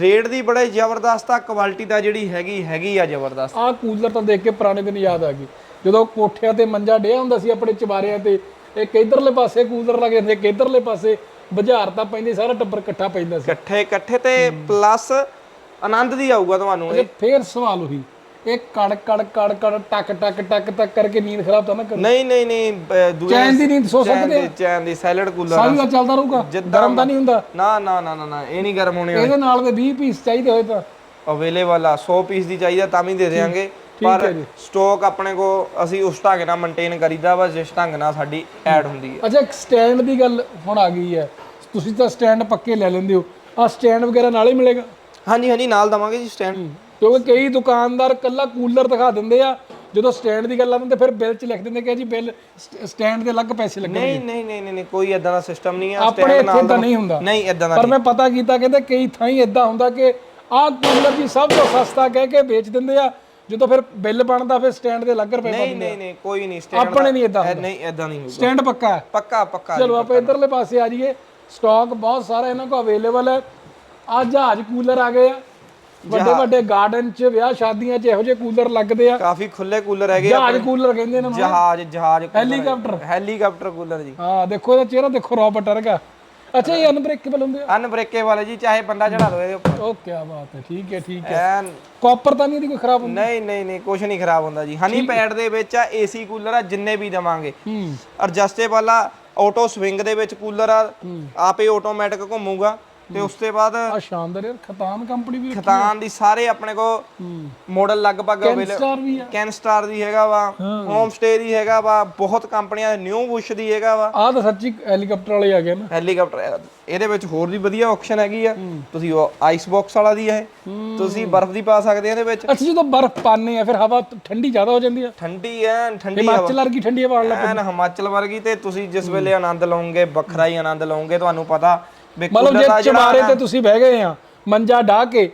ਰੇਟ ਦੀ ਬੜੇ ਜ਼ਬਰਦਸਤ ਆ ਕੁਆਲਿਟੀ ਦਾ ਜਿਹੜੀ ਹੈਗੀ ਹੈਗੀ ਆ ਜ਼ਬਰਦਸਤ। ਆਹ ਕੂਲਰ ਤਾਂ ਦੇਖ ਕੇ ਪੁਰਾਣੇ ਦਿਨ ਯਾਦ ਆ ਗਏ। ਜਦੋਂ ਕੋਠਿਆਂ ਤੇ ਮੰਜਾ ਡਿਆ ਹੁੰਦਾ ਸੀ ਆਪਣੇ ਚਵਾਰਿਆਂ ਤੇ ਇੱਕ ਇਧਰਲੇ ਪਾਸੇ ਕੂਲਰ ਲੱਗੇ ਹੁੰਦੇ ਇੱਕ ਇਧਰਲੇ ਪਾਸੇ ਬੁਝਾਰ ਤਾਂ ਪੈਂਦੀ ਸਾਰਾ ਟੱਬਰ ਇਕੱਠਾ ਪੈਂਦਾ ਸੀ। ਇਕੱਠੇ ਇਕੱਠੇ ਤੇ ਪਲੱਸ ਆਨੰਦ ਦੀ ਆਊਗਾ ਤੁਹਾਨੂੰ ਤੇ ਇਹ। ਫੇਰ ਸਵਾਲ ਉਹੀ ਇਹ ਕੜ ਕੜ ਕੜ ਕੜ ਟਕ ਟਕ ਟਕ ਟਕ ਕਰਕੇ ਨੀਂਦ ਖਰਾਬ ਤਾਂ ਨਾ ਕਰੇ। ਨਹੀਂ ਨਹੀਂ ਨਹੀਂ ਦੂਜੇ ਚੈਨ ਦੀ ਨੀਂਦ ਸੋ ਸਕਦੇ ਚੈਨ ਦੀ ਸੈਲਡ ਕੂਲਰ ਸਾਰੀ ਦਾ ਚੱਲਦਾ ਰਹੂਗਾ ਗਰਮ ਤਾਂ ਨਹੀਂ ਹੁੰਦਾ। ਨਾ ਨਾ ਨਾ ਨਾ ਨਾ ਇਹ ਨਹੀਂ ਗਰਮ ਹੋਣੇ ਇਹਦੇ ਨਾਲ ਦੇ 20 ਪੀਸ ਚਾਹੀਦੇ ਹੋਏ ਤਾਂ। ਅਵੇਲੇਬਲ ਆ 100 ਪੀਸ ਦੀ ਚਾਹੀਦਾ ਤਾਂ ਵੀ ਦੇ ਦੇਵਾਂਗੇ ਪਰ ਹੈ। ਸਟਾਕ ਆਪਣੇ ਕੋ ਅਸੀਂ ਉਸ ਢੰਗ ਨਾਲ ਮੇਨਟੇਨ ਕਰੀਦਾ ਵਾ ਜਿਸ ਢੰਗ ਨਾਲ ਸਾਡੀ ਐਡ ਹੁੰਦੀ ਹੈ। ਅੱਛਾ ਸਟੈਂਡ ਦੀ ਗੱਲ ਹੁਣ ਆ ਗਈ ਹੈ। ਤੁਸੀਂ ਤਾਂ ਸਟੈਂਡ ਪੱਕੇ ਲੈ ਲੈਂਦੇ ਹੋ। ਆ ਸਟੈਂਡ ਵਗੈਰਾ ਨਾਲ ਹੀ ਮਿਲੇਗਾ? ਹਾਂਜੀ ਹਾਂਜੀ ਨਾਲ ਦਵਾਂਗੇ ਜੀ ਸਟੈਂਡ ਕਿਉਂਕਿ ਕਈ ਦੁਕਾਨਦਾਰ ਕੱਲਾ ਕੂਲਰ ਦਿਖਾ ਦਿੰਦੇ ਆ। ਜਦੋਂ ਸਟੈਂਡ ਦੀ ਗੱਲ ਆਉਂਦੀ ਤੇ ਫਿਰ ਬਿੱਲ 'ਚ ਲਿਖ ਦਿੰਦੇ ਕਿ ਜੀ ਬਿੱਲ ਸਟੈਂਡ ਦੇ ਅਲੱਗ ਪੈਸੇ ਲੱਗਣਗੇ। ਨਹੀਂ ਨਹੀਂ ਨਹੀਂ ਨਹੀਂ ਕੋਈ ਇਦਾਂ ਦਾ ਸਿਸਟਮ ਨਹੀਂ ਆ। ਆਪਣੇ ਇੱਥੇ ਤਾਂ ਨਹੀਂ ਹੁੰਦਾ। ਨਹੀਂ ਇਦਾਂ ਦਾ ਪਰ ਮੈਂ ਪਤਾ ਕੀਤਾ ਕਹਿੰਦੇ ਕਈ ਥਾਈਂ ਇਦਾਂ ਹੁੰਦਾ ਕਿ ਆਹ ਕੂਲਰ ਜੀ ਸਭ ਤੋਂ ਸਸਤਾ ਕਹਿ ਕੇ ਵੇਚ ਦਿੰਦੇ ਆ। ਜਦੋਂ ਫਿਰ ਬਿੱਲ ਬਣਦਾ ਫਿਰ ਸਟੈਂਡ ਦੇ ਅਲੱਗ ਰੁਪਏ ਨਹੀਂ ਨਹੀਂ ਨਹੀਂ ਕੋਈ ਨਹੀਂ ਸਟੈਂਡ ਆਪਣੇ ਨਹੀਂ ਇਦਾਂ ਨਹੀਂ ਇਦਾਂ ਨਹੀਂ ਹੋਊਗਾ। ਸਟੈਂਡ ਪੱਕਾ ਹੈ। ਪੱਕਾ ਪੱਕਾ ਚਲੋ ਆਪਾਂ ਇਧਰਲੇ ਪਾਸੇ ਆ ਜਾਈਏ। ਸਟਾਕ ਬਹੁਤ ਸਾਰਾ ਇਹਨਾਂ ਕੋਲ ਅਵੇਲੇਬਲ ਹੈ। ਆ ਜਹਾਜ਼ ਕੂਲਰ ਆ ਗਏ ਆ। ਵੱਡੇ ਵੱਡੇ ਗਾਰਡਨ 'ਚ ਵਿਆਹ ਸ਼ਾਦੀਆਂ 'ਚ ਇਹੋ ਜਿਹੇ ਕੂਲਰ ਲੱਗਦੇ ਆ। ਕਾਫੀ ਖੁੱਲੇ ਕੂਲਰ ਹੈਗੇ ਆ ਜਹਾਜ਼ ਕੂਲਰ ਕਹਿੰਦੇ ਨੂੰ ਜਹਾਜ਼ ਜਹਾਜ਼ ਹੈਲੀਕਾਪਟਰ। ਹੈਲੀਕਾਪਟਰ ਕੂਲਰ ਜੀ। ਹਾਂ ਦੇਖੋ ਇਹਦਾ ਚਿਹਰਾ ਦੇਖੋ ਰੋਬਟ ਵਰਗਾ। ਅੱਛਾ ਇਹ ਅਨਬ੍ਰੇਕੇਬਲ ਹੁੰਦੇ ਆ? ਅਨਬ੍ਰੇਕੇ ਵਾਲੇ ਜੀ ਚਾਹੇ ਬੰਦਾ ਚੜਾ ਦੋ ਇਹਦੇ ਉੱਪਰ। ਉਹ ਕੀ ਬਾਤ ਹੈ ਠੀਕ ਹੈ ਠੀਕ ਹੈ। ਐਨ ਕਾਪਰ ਤਾਂ ਨਹੀਂ ਇਹਦੀ ਕੋਈ ਖਰਾਬ ਹੁੰਦੀ? ਨਹੀਂ ਨਹੀਂ ਨਹੀਂ ਕੁਝ ਨਹੀਂ ਖਰਾਬ ਹੁੰਦਾ ਜੀ। ਹਨੀ ਪੈਡ ਦੇ ਵਿੱਚ ਆ ਏਸੀ ਕੂਲਰ ਆ ਜਿੰਨੇ ਵੀ ਦਵਾਂਗੇ। ਹੂੰ। ਐਡਜਸਟੇਬਲ ਆ ਆਟੋ ਸਵਿੰਗ ਦੇ ਵਿੱਚ ਕੂਲਰ ਆ ਆਪੇ ਆਟੋਮੈਟਿਕ ਘੁੰਮੂਗਾ। ਤੇ ਉਸ ਤੋਂ ਬਾਅਦ ਆ ਸ਼ਾਨਦਾਰ ਯਾਰ ਖਤਾਨ ਕੰਪਨੀ ਵੀ ਖਤਾਨ ਦੀ ਸਾਰੇ ਆਪਣੇ ਕੋ ਮਾਡਲ ਲਗਭਗ ਅਵੇਲੇਬਲ ਆ ਕੈਨ ਸਟਾਰ ਦੀ ਹੈਗਾ ਵਾ ਹੋਮ ਸਟੇ ਦੀ ਹੈਗਾ ਵਾ ਬਹੁਤ ਕੰਪਨੀਆਂ ਨਿਊ ਬੁਸ਼ ਦੀ ਹੈਗਾ ਵਾ। ਆਹ ਤਾਂ ਸੱਚੀ ਹੈਲੀਕਾਪਟਰ ਵਾਲੇ ਆ ਗਏ ਨਾ। ਹੈਲੀਕਾਪਟਰ ਇਹਦੇ ਵਿੱਚ ਹੋਰ ਵੀ ਵਧੀਆ ਆਪਸ਼ਨ ਹੈਗੀ ਆ। ਤੁਸੀਂ ਉਹ ਆਈਸ ਬਾਕਸ ਵਾਲਾ ਦੀ ਹੈ। ਤੁਸੀਂ ਬਰਫ਼ ਦੀ ਪਾ ਸਕਦੇ ਆ ਇਹਦੇ ਵਿੱਚ। ਅੱਛਾ ਜਦੋਂ ਬਰਫ਼ ਪਾਣੇ ਆ ਫਿਰ ਹਵਾ ਠੰਡੀ ਜ਼ਿਆਦਾ ਹੋ ਜਾਂਦੀ ਆ। ਠੰਡੀ ਐਨ ਠੰਡੀ ਹਵਾ। ਹਿਮਾਚਲ ਵਰਗੀ ਠੰਡੀ ਹਵਾ ਲੱਗ ਐਨ ਹਿਮਾਚਲ ਵਰਗੀ ਤੇ ਤੁਸੀਂ ਜਿਸ ਵੇਲੇ ਆਨੰਦ ਲਓਗੇ ਵੱਖਰਾ ਹੀ ਆਨੰਦ ਲਓਗੇ ਤੁਹਾਨੂੰ ਪਤਾ ਮਤਲਬ ਜੇ ਚਵਾਰੇ ਤੇ ਤੁਸੀਂ ਬਹਿ ਗਏ ਆ ਮੰਜਾ ਢਾ ਕੇ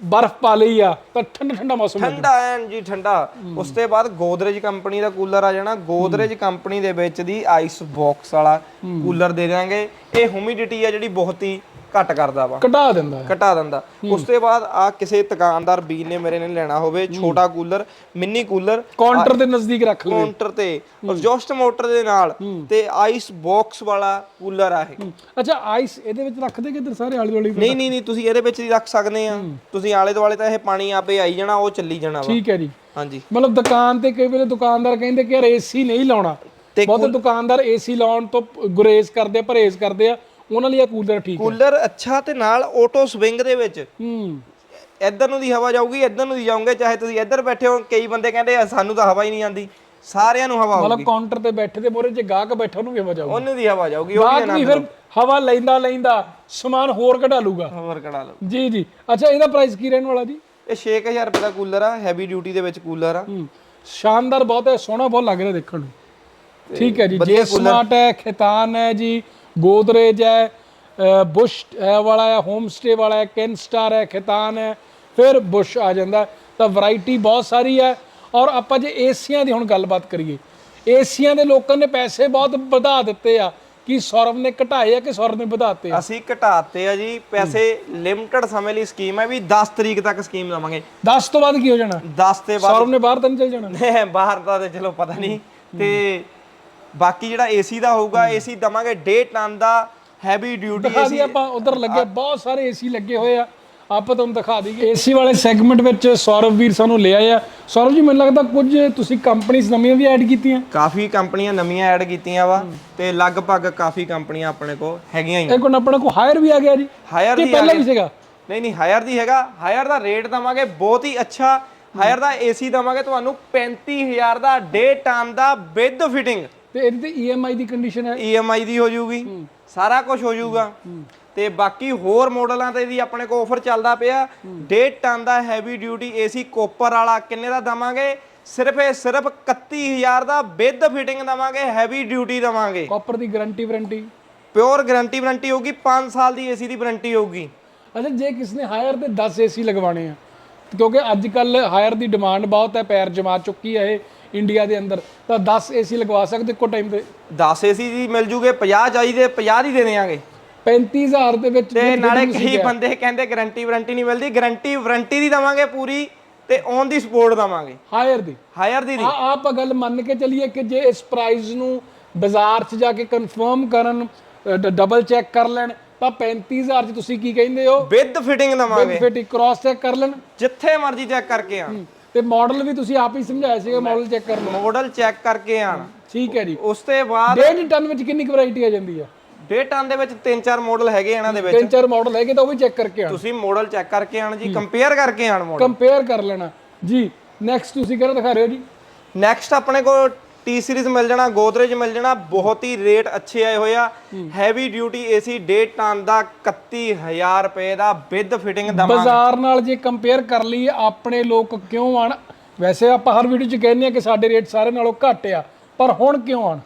ਬਰਫ਼ ਪਾ ਲਈ ਆ ਤਾਂ ਠੰਡਾ ਠੰਡਾ ਮੌਸਮ ਹੋ ਠੰਡਾ ਐਨ ਜੀ ਠੰਡਾ। ਉਸ ਤੋਂ ਬਾਅਦ ਗੋਦਰੇਜ ਕੰਪਨੀ ਦਾ ਕੂਲਰ ਆ ਜਾਣਾ। ਗੋਦਰੇਜ ਕੰਪਨੀ ਦੇ ਵਿੱਚ ਦੀ ਆਈਸ ਬਾਕਸ ਵਾਲਾ ਕੂਲਰ ਦੇ ਦਿਆਂਗੇ। ਇਹ ਹਿਊਮਿਡਿਟੀ ਆ ਜਿਹੜੀ ਬਹੁਤ ਹੀ ਘੱਟ ਕਰਦਾ ਵਾ। ਘਟਾ ਦਿੰਦਾ ਹੈ। ਘਟਾ ਦਿੰਦਾ। ਉਸ ਤੋਂ ਬਾਅਦ ਆ ਕਿਸੇ ਦੁਕਾਨਦਾਰ ਵੀਰ ਨੇ ਮੇਰੇ ਨੇ ਲੈਣਾ ਹੋਵੇ ਛੋਟਾ ਕੂਲਰ ਮਿੰਨੀ ਕੂਲਰ। ਕਾਊਂਟਰ ਦੇ ਨਜ਼ਦੀਕ ਰੱਖ ਲਓ ਕਾਊਂਟਰ ਤੇ ਐਗਜ਼ੌਸਟ ਮੋਟਰ ਦੇ ਨਾਲ ਤੇ ਆਈਸ ਬਾਕਸ ਵਾਲਾ ਕੂਲਰ ਆ ਇਹ। ਅੱਛਾ ਆਈਸ ਇਹਦੇ ਵਿੱਚ ਰੱਖਦੇ ਕਿੱਧਰ ਸਾਰੇ ਆਲੇ ਦੁਆਲੇ ਨਹੀਂ ਨਹੀਂ ਨਹੀਂ ਤੁਸੀਂ ਇਹਦੇ ਵਿੱਚ ਹੀ ਰੱਖ ਸਕਦੇ ਆ। ਤੁਸੀਂ ਆਲੇ ਦੁਆਲੇ ਤਾਂ ਇਹ ਪਾਣੀ ਆਪੇ ਆਈ ਜਾਣਾ ਉਹ ਚੱਲੀ ਜਾਣਾ ਵਾ। ਠੀਕ ਹੈ ਜੀ। ਹਾਂਜੀ। ਮਤਲਬ ਦੁਕਾਨ ਤੇ ਕਈ ਵੇਲੇ ਦੁਕਾਨਦਾਰ ਕਹਿੰਦੇ ਕਿ ਯਾਰ ਏਸੀ ਨਹੀਂ ਲਾਉਣਾ। ਬਹੁਤੇ ਦੁਕਾਨਦਾਰ ਏਸੀ ਲਾਉਣ ਤੋਂ ਗੁਰੇਜ਼ ਕਰਦੇ ਪਰਹੇਜ਼ ਕਰਦੇ ਆ। ਉਹਨਾਂ ਲਈ ਇਹ ਕੂਲਰ ਠੀਕ ਹੈ। ਕੂਲਰ ਅੱਛਾ ਤੇ ਨਾਲ ਆਟੋ ਸਵਿੰਗ ਦੇ ਵਿੱਚ। ਹੂੰ। ਇੱਧਰ ਨੂੰ ਦੀ ਹਵਾ ਜਾਊਗੀ ਇੱਧਰ ਨੂੰ ਦੀ ਜਾਓਗੇ ਚਾਹੇ ਤੁਸੀਂ ਇੱਧਰ ਬੈਠੇ ਹੋ ਕਈ ਬੰਦੇ ਕਹਿੰਦੇ ਆ, ਸਾਨੂੰ ਤਾਂ ਹਵਾ ਹੀ ਨਹੀਂ ਆਉਂਦੀ। ਸਾਰਿਆਂ ਨੂੰ ਹਵਾ ਆਊਗੀ। ਮਤਲਬ ਕਾਊਂਟਰ ਤੇ ਬੈਠੇ ਦੇ ਮੋਰੇ ਜੇ ਗਾਹਕ ਬੈਠਾ ਉਹਨੂੰ ਵੀ ਹਵਾ ਜਾਊਗੀ। ਉਹਨੂੰ ਦੀ ਹਵਾ ਜਾਊਗੀ ਉਹ ਵੀ ਫਿਰ ਹਵਾ ਲੈਂਦਾ ਲੈਂਦਾ ਸਮਾਨ ਹੋਰ ਕਢਾ ਲੂਗਾ ਹੋਰ ਕਢਾ ਲਓ ਜੀ ਜੀ। ਅੱਛਾ ਇਹਦਾ ਪ੍ਰਾਈਸ ਕੀ ਰਹਿਣ ਵਾਲਾ ਜੀ? ਇਹ 6000 ਰੁਪਏ ਦਾ ਕੂਲਰ ਆ ਹੈਵੀ ਡਿਊਟੀ ਦੇ ਵਿੱਚ ਕੂਲਰ ਆ। ਹੂੰ। ਸ਼ਾਨਦਾਰ ਬਹੁਤ ਹੈ ਸੋਹਣਾ ਬਹੁਤ ਲੱਗ ਰਿਹਾ ਦੇਖਣ ਨੂੰ। ਠੀਕ ਹੈ ਜੀ ਜੇ ਸਮਾਰਟ ਹੈ ਖੇਤਾਨ ਹੈ ਜੀ ਗੋਦਰੇਜ ਹੈ ਬੁਸ਼ ਹੈ ਵਾਲਾ ਹੈ ਹੋਮ ਸਟੇ ਵਾਲਾ ਹੈ ਕੈਨ ਸਟਾਰ ਹੈ ਖੇਤਾਨ ਹੈ ਫਿਰ ਬੁਸ਼ ਆ ਜਾਂਦਾ। ਤਾਂ ਵੈਰਾਈਟੀ ਬਹੁਤ ਸਾਰੀ ਹੈ ਔਰ ਆਪਾਂ ਜੇ ਏਸੀਆਂ ਦੀ ਹੁਣ ਗੱਲਬਾਤ ਕਰੀਏ ਏਸੀਆਂ ਦੇ ਲੋਕਾਂ ਨੇ ਪੈਸੇ ਬਹੁਤ ਵਧਾ ਦਿੱਤੇ ਆ। ਕੀ ਸੌਰਵ ਨੇ ਘਟਾਏ ਆ ਕਿ ਸੌਰਵ ਨੇ ਵਧਾਤੇ ਆ? ਅਸੀਂ ਘਟਾਤੇ ਆ ਜੀ ਪੈਸੇ ਲਿਮਟਿਡ ਸਮੇਂ ਲਈ ਸਕੀਮ ਹੈ ਵੀ 10 ਤਰੀਕ ਤੱਕ ਸਕੀਮ ਲਵਾਂਗੇ 10 ਤੋਂ ਬਾਅਦ ਕੀ ਹੋ ਜਾਣਾ? 10 ਤੇ ਬਾਅਦ ਸੌਰਵ ਨੇ ਬਾਹਰ ਤਾਂ ਨਹੀਂ ਚਲ ਜਾਣਾ। ਨਹੀਂ, ਬਾਹਰ ਤੇ ਚਲੋ ਪਤਾ ਨਹੀਂ। ਤੇ ਬਾਕੀ ਜਿਹੜਾ ਏਸੀ ਦਾ ਹੋਊਗਾ ਏਸੀ ਦਵਾਂਗੇ 1.5 ਟਨ ਦਾ ਹੈਵੀ ਡਿਊਟੀ ਦਿਖਾ ਦੀ ਆਪਾਂ ਉਧਰ ਲੱਗੇ ਬਹੁਤ ਸਾਰੇ ਏਸੀ ਲੱਗੇ ਹੋਏ ਆ। ਆਪਾਂ ਤੁਹਾਨੂੰ ਦਿਖਾ ਦਈਏ। ਏਸੀ ਵਾਲੇ ਸੈਗਮੈਂਟ ਵਿੱਚ ਸੌਰਵ ਵੀਰ ਸਾਨੂੰ ਲੈ ਆਏ ਆ। ਸੌਰਵ ਜੀ ਮੈਨੂੰ ਲੱਗਦਾ ਕੁਝ ਤੁਸੀਂ ਕੰਪਨੀਆਂ ਨਵੀਆਂ ਵੀ ਐਡ ਕੀਤੀਆਂ। ਕਾਫੀ ਕੰਪਨੀਆਂ ਨਵੀਆਂ ਐਡ ਕੀਤੀਆਂ ਵਾ ਤੇ ਲਗਭਗ ਕਾਫੀ ਕੰਪਨੀਆਂ ਆਪਣੇ ਕੋਲ ਹੈਗੀਆਂ ਹੀ ਇੱਕ ਹੁਣ ਆਪਣੇ ਕੋਲ ਹਾਇਰ ਵੀ ਆ ਗਿਆ ਜੀ। ਹਾਇਰ ਕਿ ਦੀ ਪਹਿਲਾਂ। ਵੀ ਸੀਗਾ? ਨਹੀਂ ਨਹੀਂ ਹਾਇਰ ਦੀ ਹੈਗਾ। ਹਾਇਰ ਦਾ ਰੇਟ ਦਵਾਂਗੇ ਬਹੁਤ ਹੀ ਅੱਛਾ। ਹਾਇਰ ਦਾ ਏਸੀ ਦਵਾਂਗੇ ਤੁਹਾਨੂੰ 35000 ਦਾ ਡੇ ਟਨ ਦਾ ਵਿਦ ਫਿਟਿੰਗ ਤੇ ਇਹਦੀ ਤੇ EMI ਦੀ ਕੰਡੀਸ਼ਨ ਹੈ। EMI ਦੀ ਹੋ ਜਾਊਗੀ ਸਾਰਾ ਕੁਝ ਹੋ ਜਾਊਗਾ ਤੇ ਬਾਕੀ ਹੋਰ ਮਾਡਲਾਂ ਤੇ ਵੀ ਆਪਣੇ ਕੋਲ ਆਫਰ ਚੱਲਦਾ ਪਿਆ। 1.5 ਟਨ ਦਾ ਹੈਵੀ ਡਿਊਟੀ ਏਸੀ ਕੋਪਰ ਵਾਲਾ ਕਿੰਨੇ ਦਾ ਦਵਾਂਗੇ? ਸਿਰਫ ਇਹ ਸਿਰਫ 31000 ਦਾ ਵਿਦ ਫਿਟਿੰਗ ਦਵਾਂਗੇ ਹੈਵੀ ਡਿਊਟੀ ਦਵਾਂਗੇ। ਕਾਪਰ ਦੀ guarantee warranty pure guarantee warranty ਹੋਊਗੀ 5 ਸਾਲ ਦੀ ਏਸੀ ਦੀ ਵਾਰੰਟੀ ਹੋਊਗੀ। ਅੱਛਾ ਜੇ ਕਿਸ ਨੇ ਹਾਇਰ ਤੇ 10 ਏਸੀ ਲਗਵਾਣੇ ਆ। ਕਿਉਂਕਿ ਅੱਜ ਕੱਲ ਹਾਇਰ ਦੀ ਡਿਮਾਂਡ ਬਹੁਤ ਹੈ ਪੈਰ ਜਮਾ ਚੁੱਕੀ ਹੈ ਇਹ। ਇੰਡੀਆ ਦੇ ਅੰਦਰ ਤਾਂ 10 ਏਸੀ ਲਗਵਾ ਸਕਦੇ ਇੱਕੋ ਟਾਈਮ ਤੇ? 10 ਏਸੀ ਦੀ ਮਿਲ ਜੂਗੇ 50 ਚਾਹੀਦੇ 50 ਦੀ ਦੇ ਦੇਵਾਂਗੇ 35000 ਦੇ ਵਿੱਚ ਤੇ ਨਾਲੇ ਕਈ। ਬੰਦੇ ਕਹਿੰਦੇ ਗਾਰੰਟੀ ਵਾਰੰਟੀ ਨਹੀਂ ਮਿਲਦੀ ਗਾਰੰਟੀ ਵਾਰੰਟੀ ਦੀ ਦਵਾਂਗੇ ਪੂਰੀ ਤੇ ਔਨ ਦੀ ਸਪੋਰਟ ਦਵਾਂਗੇ। ਹਾਇਰ ਦੀ। ਹਾਇਰ ਦੀ ਆ ਆਪਾਂ ਗੱਲ ਮੰਨ ਕੇ ਚੱਲੀਏ ਕਿ ਜੇ ਇਸ ਪ੍ਰਾਈਸ ਨੂੰ ਬਾਜ਼ਾਰ 'ਚ ਜਾ ਕੇ ਕਨਫਰਮ ਕਰਨ ਡਬਲ ਚੈੱਕ ਕਰ ਲੈਣ ਤਾਂ 35000 'ਚ ਤੁਸੀਂ ਕੀ ਕਹਿੰਦੇ ਹੋ? ਵਿਦ ਫਿਟਿੰਗ ਦਵਾਂਗੇ। ਫਿਟ ਕ੍ਰਾਸ ਚੈੱਕ ਕਰ ਲੈਣ। ਜਿੱਥੇ ਮਰਜ਼ੀ ਚੈੱਕ ਕਰਕੇ ਆ। ਤੇ ਮਾਡਲ ਵੀ ਤੁਸੀਂ ਆਪ ਹੀ ਸਮਝਾਇਆ ਸੀਗਾ ਮਾਡਲ ਚੈੱਕ ਕਰ ਲਓ ਮਾਡਲ ਚੈੱਕ ਕਰਕੇ ਆਣ ਠੀਕ ਹੈ ਜੀ। ਉਸ ਤੋਂ ਬਾਅਦ ਡੇਢ ਟਨ ਵਿੱਚ ਕਿੰਨੀ ਕੁ ਵੈਰਾਈਟੀ ਆ ਜਾਂਦੀ ਆ? ਡੇ ਟਨ ਦੇ ਵਿੱਚ ਤਿੰਨ ਚਾਰ ਮਾਡਲ ਹੈਗੇ ਇਹਨਾਂ ਦੇ ਵਿੱਚ। ਤਿੰਨ ਚਾਰ ਮਾਡਲ ਹੈਗੇ ਤਾਂ ਉਹ ਵੀ ਚੈੱਕ ਕਰਕੇ ਆਣ ਤੁਸੀਂ ਮਾਡਲ ਚੈੱਕ ਕਰਕੇ ਆਣ ਜੀ ਕੰਪੇਅਰ ਕਰਕੇ ਆਣ ਮਾਡਲ ਕੰਪੇਅਰ ਕਰ ਲੈਣਾ। ਜੀ ਨੈਕਸਟ ਤੁਸੀਂ ਕਿਹੜਾ ਦਿਖਾ ਰਹੇ ਹੋ ਜੀ? ਨੈਕਸਟ ਆਪਣੇ ਕੋਲ ਟੀ ਸੀਰੀਜ਼ ਮਿਲ ਜਾਣਾ ਗੋਦਰੇਜ ਮਿਲ ਜਾਣਾ ਬਹੁਤ ਹੀ ਰੇਟ ਅੱਛੇ ਆਏ ਹੋਏ ਆ। ਹੈਵੀ ਡਿਊਟੀ ਏਸੀ ਡੇ ਟਨ ਦਾ 31000 ਰੁਪਏ ਦਾ ਵਿਦ ਫਿਟਿੰਗ ਦਵਾਂਗੇ ਬਾਜ਼ਾਰ ਨਾਲ ਜੇ ਕੰਪੇਅਰ ਕਰ ਲਈਏ ਆਪਣੇ ਲੋਕ ਕਿਉਂ ਆਣ? ਵੈਸੇ ਆਪਾਂ ਹਰ ਵੀਡੀਓ 'ਚ ਕਹਿੰਦੇ ਆ ਕਿ ਸਾਡੇ ਰੇਟ ਸਾਰੇ ਨਾਲੋਂ ਘੱਟ ਆ ਪਰ ਹੁਣ ਕਿਉਂ ਆਣ?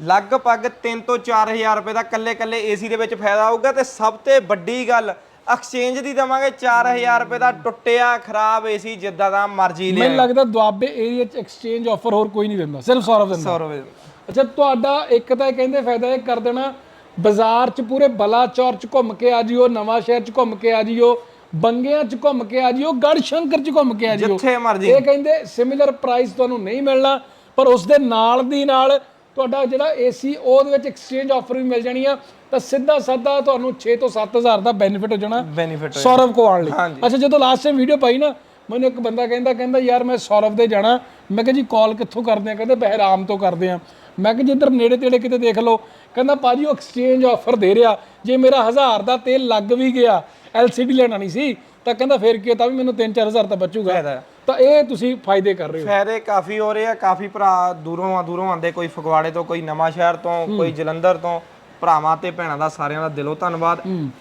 ਲਗਭਗ 3 ਤੋਂ 4000 ਰੁਪਏ ਦਾ ਕੱਲੇ ਕੱਲੇ ਏਸੀ ਦੇ ਵਿੱਚ ਫਾਇਦਾ ਹੋਊਗਾ ਤੇ ਸਭ ਤੋਂ ਵੱਡੀ ਗੱਲ ਐਕਸਚੇਂਜ ਦੀ ਦਵਾਂਗੇ 4000 ਰੁਪਏ ਦਾ ਟੁੱਟਿਆ ਖਰਾਬ ਏਸੀ ਜਿੱਦਾਂ ਦਾ ਮਰਜ਼ੀ ਲੈ ਮੈਨੂੰ ਲੱਗਦਾ ਦੁਆਬੇ ਏਰੀਆ 'ਚ ਐਕਸਚੇਂਜ ਆਫਰ ਹੋਰ ਕੋਈ ਨਹੀਂ ਦਿੰਦਾ ਸਿਰਫ ਸੌਰਵ ਦਿੰਦਾ। 100 ਰੁਪਏ ਅੱਛਾ ਤੁਹਾਡਾ ਇੱਕ ਤਾਂ ਇਹ ਕਹਿੰਦੇ ਫਾਇਦਾ ਇਹ ਕਰ ਦੇਣਾ ਬਾਜ਼ਾਰ 'ਚ ਪੂਰੇ ਬਲਾਚੌਰ 'ਚ ਘੁੰਮ ਕੇ ਆ ਜਿਓ ਨਵਾਂ ਸ਼ਹਿਰ 'ਚ ਘੁੰਮ ਕੇ ਆ ਜਿਓ ਬੰਗਿਆਂ 'ਚ ਘੁੰਮ ਕੇ ਆ ਜਿਓ ਗੜ ਸ਼ੰਕਰ 'ਚ ਘੁੰਮ ਕੇ ਆ ਜਿਓ। ਜਿੱਥੇ ਮਰਜ਼ੀ। ਇਹ ਕਹਿੰਦੇ ਸਿਮਿਲਰ ਪ੍ਰਾਈਸ ਤੁਹਾਨੂੰ ਨਹੀਂ ਮਿਲਣਾ ਪਰ ਉਸ ਦੇ ਨਾਲ ਦੀ ਨਾਲ ਤੁਹਾਡਾ ਜਿਹੜਾ ਏਸੀ ਉਹਦੇ ਵਿੱਚ ਐਕਸਚੇਂਜ ਆਫਰ ਵੀ ਮਿਲ ਜਾਣੀ ਆ। ਤਾਂ ਸਿੱਧਾ ਸਾਦਾ ਤੁਹਾਨੂੰ 6 ਤੋਂ 7000 ਦਾ ਬੈਨੀਫਿਟ ਹੋ ਜਾਣਾ ਬੈਨੀਫਿਟ ਸੌਰਵ ਕੋ ਆਉਣ ਲਈ। ਅੱਛਾ ਜਦੋਂ ਲਾਸਟ ਟਾਈਮ ਵੀਡੀਓ ਪਾਈ ਨਾ ਮੈਨੂੰ ਇੱਕ ਬੰਦਾ ਕਹਿੰਦਾ ਕਹਿੰਦਾ ਯਾਰ ਮੈਂ ਸੌਰਵ ਦੇ ਜਾਣਾ। ਮੈਂ ਕਿਹਾ ਜੀ ਕਾਲ ਕਿੱਥੋਂ ਕਰਦੇ ਆ? ਕਹਿੰਦੇ ਬਹਿਰਾਮ ਤੋਂ ਕਰਦੇ ਆ। ਮੈਂ ਕਿਹਾ ਜਿੱਧਰ ਨੇੜੇ ਤੇੜੇ ਕਿਤੇ ਦੇਖ ਲਓ। ਕਹਿੰਦਾ ਪਾਜੀ ਉਹ ਐਕਸਚੇਂਜ ਆਫਰ ਦੇ ਰਿਹਾ। ਜੇ ਮੇਰਾ 1000 ਦਾ ਤੇਲ ਲੱਗ ਵੀ ਗਿਆ LCD ਲੈਣਾ ਨਹੀਂ ਸੀ ਤਾਂ ਕਹਿੰਦਾ ਫੇਰ ਕੀ ਤਾਂ ਵੀ ਮੈਨੂੰ 3-4000 ਤਾਂ ਬਚੂਗਾ। ਤਾਂ ਇਹ ਤੁਸੀਂ ਫਾਇਦੇ ਕਰ ਰਹੇ ਹੋ? ਫਾਇਦੇ ਕਾਫੀ ਹੋ ਰਹੇ ਆ। ਕਾਫੀ ਭਰਾ ਦੂਰੋਂ ਆ ਦੂਰੋਂ ਆਉਂਦੇ ਕੋਈ ਫਗਵਾੜੇ ਤੋਂ ਕੋਈ ਨਵਾਂ ਸ਼ਹਿਰ ਤੋਂ ਕੋਈ ਜਲੰਧਰ ਤੋਂ। ਭਰਾਵਾਂ ਤੇ ਭੈਣਾਂ ਦਾ ਸਾਰਿਆਂ ਦਾ ਦਿਲੋਂ ਧੰਨਵਾਦ।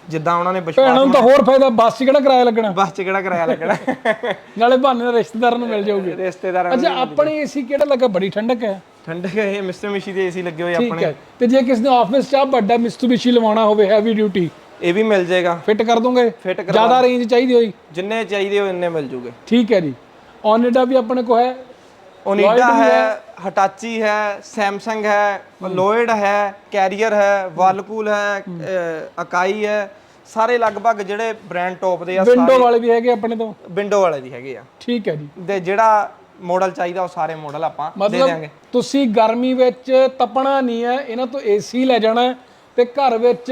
ਜਿੱਦਾਂ ਉਹਨਾਂ ਨੇ ਵਿਸ਼ਵਾਸ ਭੈਣਾਂ ਨੂੰ ਤਾਂ ਹੋਰ ਫਾਇਦਾ ਬੱਸ 'ਚ ਕਿਹੜਾ ਕਿਰਾਇਆ ਲੱਗਣਾ? ਬਸ ਚ ਕਿਹੜਾ ਕਿਰਾਇਆ ਲੱਗਣਾ? ਨਾਲੇ ਬਹਾਨੇ ਨਾਲ ਰਿਸ਼ਤੇਦਾਰਾਂ ਨੂੰ ਮਿਲ ਜਾਓਗੇ। ਰਿਸ਼ਤੇਦਾਰਾਂ ਅੱਛਾ ਆਪਣੇ ਏਸੀ ਕਿਹੜਾ ਲੱਗਾ? ਬੜੀ ਠੰਡਕ ਹੈ। ਠੰਡੇ ਇਹ ਮਿਸਟਰ ਮਿਸ਼ੀ ਦੇ ਏਸੀ ਲੱਗੇ ਹੋਏ ਆਪਣੇ। ਹੈ। ਤੇ ਜੇ ਕਿਸ ਨੇ ਆਫਿਸ 'ਚ ਆ ਵੱਡਾ ਮਿਸਤੂਬੀਸ਼ੀ ਲਵਾਉਣਾ ਹੋਵੇ ਹੈਵੀ ਡਿਊਟੀ ਇਹ ਵੀ ਮਿਲ ਜਾਏਗਾ। ਫਿੱਟ ਕਰ ਦੋਗੇ? ਜ਼ਿਆਦਾ ਰੇਂਜ ਚਾਹੀਦੀ ਹੋਈ? ਜਿੰਨੇ ਚਾਹੀਦੇ ਹੋ ਇੰਨੇ ਮਿਲ ਜੂਗੇ। ਠੀਕ ਹੈ ਜੀ। ਓਨਿਡਾ ਵੀ ਆਪਣੇ ਕੋ ਹੈ। ਓਨੀਡਾ ਹੈ ਹਟਾਚੀ ਹੈ ਸੈਮਸੰਗ ਹੈ ਲੋਇਡ ਹੈ ਕੈਰੀਅਰ ਹੈ ਵਾਲਕੂਲ ਹੈ ਅਕਾਈ ਹੈ। ਸਾਰੇ ਲਗਭਗ ਜਿਹੜੇ ਬ੍ਰਾਂਡ ਟੌਪ ਦੇ ਆ ਵਿੰਡੋ ਵਾਲੇ ਵੀ ਹੈਗੇ ਆਪਣੇ ਤੋਂ? ਵਿੰਡੋ ਵਾਲੇ ਦੀ ਹੈਗੇ ਆ। ਠੀਕ ਹੈ ਜੀ। ਤੇ ਜਿਹੜਾ ਮਾਡਲ ਚਾਹੀਦਾ ਉਹ ਸਾਰੇ ਮਾਡਲ ਆਪਾਂ ਦੇ ਮਤਲਬ ਦਿਆਂਗੇ। ਤੁਸੀਂ ਗਰਮੀ ਵਿੱਚ ਤਪਣਾ ਨਹੀਂ ਹੈ ਇਹਨਾਂ ਤੋਂ ਏਸੀ ਲੈ ਜਾਣਾ ਤੇ ਘਰ ਵਿੱਚ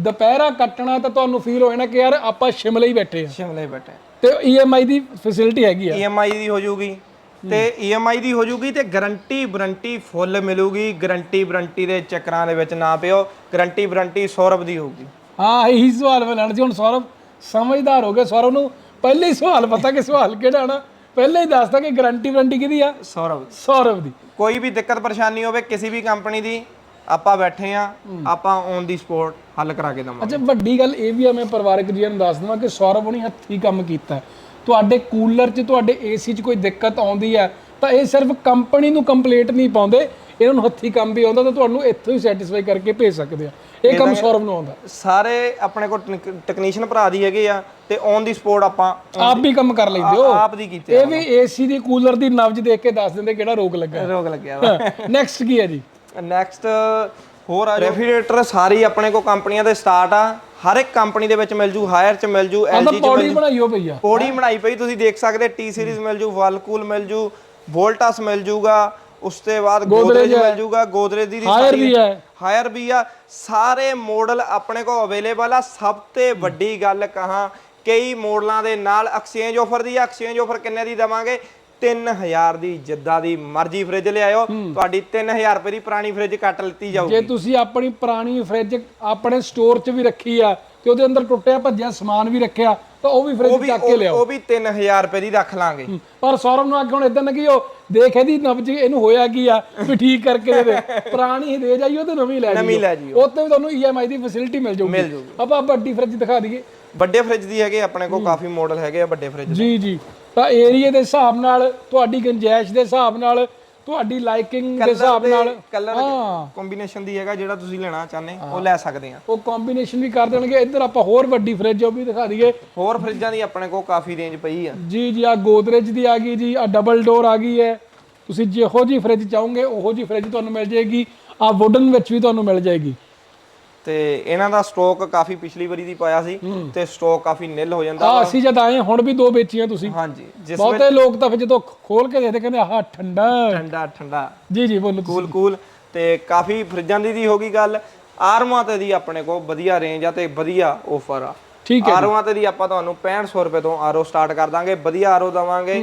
ਦੁਪਹਿਰਾ ਕੱਟਣਾ ਤਾਂ ਤੁਹਾਨੂੰ ਫੀਲ ਹੋ ਜਾਣਾ ਕਿ ਯਾਰ ਆਪਾਂ ਸ਼ਿਮਲੇ ਹੀ ਬੈਠੇ ਆ ਸ਼ਿਮਲੇ ਬੈਠੇ ਤੇ EMI ਦੀ ਫੈਸਿਲਿਟੀ ਹੈਗੀ ਆ। EMI ਦੀ ਹੋ ਜਾਊਗੀ ਤੇ EMI ਦੀ ਹੋ ਜਾਊਗੀ ਤੇ ਗਾਰੰਟੀ ਵਾਰੰਟੀ ਫੁੱਲ ਮਿਲੂਗੀ। ਗਾਰੰਟੀ ਵਾਰੰਟੀ ਦੇ ਚੱਕਰਾਂ ਦੇ ਵਿੱਚ ਨਾ ਪਿਓ। ਗਾਰੰਟੀ ਵਾਰੰਟੀ ਸੌਰਵ ਦੀ ਹੋਊਗੀ। ਹਾਂ ਇਹੀ ਸਵਾਲ ਮੈਂ ਲੈਣਾ ਸੀ ਹੁਣ ਸੌਰਵ ਸਮਝਦਾਰ ਹੋ ਗਏ। ਸੌਰਵ ਨੂੰ ਪਹਿਲੇ ਹੀ ਸਵਾਲ ਪਤਾ ਕਿ ਸਵਾਲ ਕਿਹੜਾ ਆਣਾ ਪਹਿਲੇ ਹੀ ਦੱਸਦਾ ਕਿ ਗਾਰੰਟੀ ਵਾਰੰਟੀ ਕਿਹਦੀ ਆ? ਸੌਰਵ ਸੌਰਵ ਦੀ। ਕੋਈ ਵੀ ਦਿੱਕਤ ਪਰੇਸ਼ਾਨੀ ਹੋਵੇ ਕਿਸੇ ਵੀ ਕੰਪਨੀ ਦੀ ਆਪਾਂ ਬੈਠੇ ਆ ਆਪਾਂ ਔਨ ਦੀ ਸਪੋਰਟ ਹੱਲ ਕਰਾ ਕੇ ਦਵਾਂਗੇ। ਅੱਛਾ ਵੱਡੀ ਗੱਲ ਇਹ ਵੀ ਆ ਮੈਂ ਪਰਿਵਾਰਕ ਜੀਆਂ ਨੂੰ ਦੱਸ ਦਵਾਂ ਕਿ ਸੌਰਵ ਨੇ ਹੱਥੀਂ ਕੰਮ ਕੀਤਾ। ਤੁਹਾਡੇ ਕੂਲਰ 'ਚ ਤੁਹਾਡੇ ਏਸੀ 'ਚ ਕੋਈ ਦਿੱਕਤ ਆਉਂਦੀ ਹੈ ਤਾਂ ਇਹ ਸਿਰਫ ਕੰਪਨੀ ਨੂੰ ਕੰਪਲੀਟ ਨਹੀਂ ਪਾਉਂਦੇ। ਇਹਨਾਂ ਨੂੰ ਹੱਥੀਂ ਕੰਮ ਵੀ ਆਉਂਦਾ ਤਾਂ ਤੁਹਾਨੂੰ ਇੱਥੋਂ ਹੀ ਸੈਟੀਸਫਾਈ ਕਰਕੇ ਭੇਜ ਸਕਦੇ ਆ। ਇਹ ਕੰਮ ਸੌਰਵ ਨੂੰ ਆਉਂਦਾ। ਸਾਰੇ ਆਪਣੇ ਕੋਲ ਟੈਕਨੀਸ਼ੀਅਨ ਭਰਾ ਦੀ ਹੈਗੇ ਆ ਤੇ ਔਨ ਦੀ ਸਪੋਰਟ ਆਪਾਂ ਆਪ ਵੀ ਕੰਮ ਕਰ ਲੈਂਦੇ ਹੋ। ਆਪ ਦੀ ਕੀਤੇ ਇਹ ਵੀ ਏਸੀ ਦੀ ਕੂਲਰ ਦੀ ਨਬਜ ਦੇਖ ਕੇ ਦੱਸ ਦਿੰਦੇ ਕਿਹੜਾ ਰੋਗ ਲੱਗਾ। ਰੋਗ ਲੱਗਿਆ ਨੈਕਸਟ ਕੀ ਹੈ ਜੀ? ਨੈਕਸਟ ਹੋਰ ਆ ਰੈਫਰੀਜਰੇਟਰ ਸਾਰੀ ਆਪਣੇ ਕੋਲ ਕੰਪਨੀਆਂ ਦੇ ਸਟਾਰਟ ਆ। ਹਰ ਇੱਕ ਕੰਪਨੀ ਦੇ ਵਿੱਚ ਮਿਲ ਜੂ ਹਾਇਰ ਚ ਮਿਲ ਜੂ LG ਚ ਪੌੜੀ ਬਣਾਈਓ ਪਈ ਆ। ਪੌੜੀ ਬਣਾਈ ਪਈ ਤੁਸੀਂ ਦੇਖ ਸਕਦੇ ਟੀ ਸੀਰੀਜ਼ ਮਿਲ ਜੂ ਵਾਲਕੂਲ ਮਿਲ ਜੂ ਵੋਲਟਸ ਮਿਲ ਜੂਗਾ ਉਸ ਤੋਂ ਬਾਅਦ ਗੋਦਰੇਜ ਮਿਲ ਜੂਗਾ ਗੋਦਰੇਜ ਦੀ ਹਾਇਰ ਵੀ ਹੈ। ਹਾਇਰ ਵੀ ਆ। ਸਾਰੇ ਮਾਡਲ ਆਪਣੇ ਕੋਲ ਅਵੇਲੇਬਲ ਆ। ਸਭ ਤੋਂ ਵੱਡੀ ਗੱਲ ਕਹਾਂ ਕਈ ਮਾਡਲਾਂ ਦੇ ਨਾਲ ਐਕਸਚੇਂਜ ਆਫਰ ਦੀ ਆ। ਐਕਸਚੇਂਜ ਆਫਰ ਕਿੰਨੇ ਦੀ ਦਵਾਂਗੇ? 3000 ਦੀ ਜਿੱਦਾਂ ਦੀ ਮਰਜ਼ੀ ਫ੍ਰਿਜ ਲਿਆਇਓ ਤੁਹਾਡੀ 3000 ਰੁਪਏ ਦੀ ਪੁਰਾਣੀ ਫ੍ਰਿਜ ਕੱਟ ਲਿੱਤੀ ਜਾਊਗੀ। ਜੇ ਤੁਸੀਂ ਆਪਣੀ ਪੁਰਾਣੀ ਫ੍ਰਿਜ ਆਪਣੇ ਸਟੋਰ 'ਚ ਵੀ ਰੱਖੀ ਆ ਤੇ ਉਹਦੇ ਅੰਦਰ ਟੁੱਟਿਆ ਭੱਜਿਆ ਸਮਾਨ ਵੀ ਰੱਖਿਆ ਤਾਂ ਉਹ ਵੀ ਫ੍ਰਿਜ ਚੱਕ ਕੇ ਲਿਆਓ। ਉਹ ਵੀ 3000 ਰੁਪਏ ਦੀ ਰੱਖ ਲਾਂਗੇ। ਪਰ ਸੌਰਵ ਨੂੰ ਅੱਗੇ ਹੁਣ ਇਦਾਂ ਨਾ ਕਿ ਉਹ ਦੇਖ ਇਹਦੀ ਨਬਜ ਇਹਨੂੰ ਹੋਇਆ ਕੀ ਆ ਵੀ ਠੀਕ ਕਰਕੇ ਦੇ ਪੁਰਾਣੀ ਦੇ ਜਾਈਓ ਤੇ ਨਵੀਂ ਲੈ ਜਾਈਓ। ਉੱਤੇ ਵੀ ਤੁਹਾਨੂੰ EMI ਦੀ ਫੈਸਿਲਿਟੀ ਮਿਲ ਜਾਊਗੀ। ਆਪਾਂ ਵੱਡੀ ਫ੍ਰਿਜ ਦਿਖਾ ਦਈਏ। ਵੱਡੇ ਫ੍ਰਿਜ ਦੀ ਹੈਗੇ ਆਪਣੇ ਕੋਲ ਕਾਫੀ ਮਾਡਲ ਹੈਗੇ ਆ ਵੱਡੇ ਫ੍ਰਿਜ ਜੀ ਜੀ। ਤਾਂ ਏਰੀਏ ਦੇ ਹਿਸਾਬ ਨਾਲ ਤੁਹਾਡੀ ਗੁੰਜਾਇਸ਼ ਦੇ ਹਿਸਾਬ ਨਾਲ ਤੁਹਾਡੀ ਲਾਈਕਿੰਗ ਦੇ ਹਿਸਾਬ ਨਾਲ ਕਲਰ ਕੰਬੀਨੇਸ਼ਨ ਦੀ ਹੈਗਾ ਜਿਹੜਾ ਤੁਸੀਂ ਲੈਣਾ ਚਾਹੁੰਦੇ ਉਹ ਲੈ ਸਕਦੇ ਆ। ਉਹ ਕੰਬੀਨੇਸ਼ਨ ਵੀ ਕਰ ਦੇਣਗੇ। ਇੱਧਰ ਆਪਾਂ ਹੋਰ ਵੱਡੀ ਫ੍ਰਿਜ ਉਹ ਵੀ ਦਿਖਾ ਦਈਏ। ਹੋਰ ਫ੍ਰਿਜਾਂ ਦੀ ਆਪਣੇ ਕੋਲ ਕਾਫੀ ਰੇਂਜ ਪਈ ਆ। ਜੀ ਜੀ ਆ ਗੋਦਰੇਜ ਦੀ ਆ ਗਈ ਜੀ ਆ ਡਬਲ ਡੋਰ ਆ ਗਈ ਹੈ। ਤੁਸੀਂ ਜਿਹੋ ਜੀ ਫ੍ਰਿਜ ਚਾਹੋਗੇ ਉਹੋ ਜੀ ਫ੍ਰਿਜ ਤੁਹਾਨੂੰ ਮਿਲ ਜਾਏਗੀ। ਆ ਵੁਡਨ ਵਿੱਚ ਵੀ ਤੁਹਾਨੂੰ ਮਿਲ ਜਾਏਗੀ। ਤੇ ਇਹਨਾਂ ਦਾ ਸਟਾਕ ਕਾਫੀ ਪਿਛਲੀ ਵਾਰੀ ਦੀ ਪਾਇਆ ਸੀ ਤੇ ਸਟਾਕ ਕਾਫੀ ਨਿਲ ਹੋ ਜਾਂਦਾ ਆ ਅਸੀਂ ਜਦ ਆਏ ਹੁਣ ਵੀ ਦੋ ਵੇਚੀਆਂ ਤੁਸੀਂ। ਹਾਂਜੀ ਜਿਸ ਬਹੁਤੇ ਲੋਕ ਤਾਂ ਫਿਰ ਜਦੋਂ ਖੋਲ ਕੇ ਦੇਖਦੇ ਕਹਿੰਦੇ ਆਹ ਠੰਡਾ ਠੰਡਾ ਠੰਡਾ। ਜੀ ਜੀ ਬੋਲੋ। Cool cool. ਤੇ ਕਾਫੀ ਫ੍ਰਿਜਾਂ ਦੀ ਦੀ ਹੋ ਗਈ ਗੱਲ। ਆਰਮਾਂ ਤੇ ਦੀ ਆਪਣੇ ਕੋਲ ਵਧੀਆ ਰੇਂਜ ਆ ਤੇ ਵਧੀਆ ਆਫਰ ਆ। ਠੀਕ ਹੈ ਆਰਓਆਂ ਤੇ ਦੀ ਆਪਾਂ ਤੁਹਾਨੂੰ 6500 ਰੁਪਏ ਤੋਂ ਆਰਓ ਸਟਾਰਟ ਕਰ ਦਾਂਗੇ। ਵਧੀਆ ਆਰਓ ਦਵਾਂਗੇ।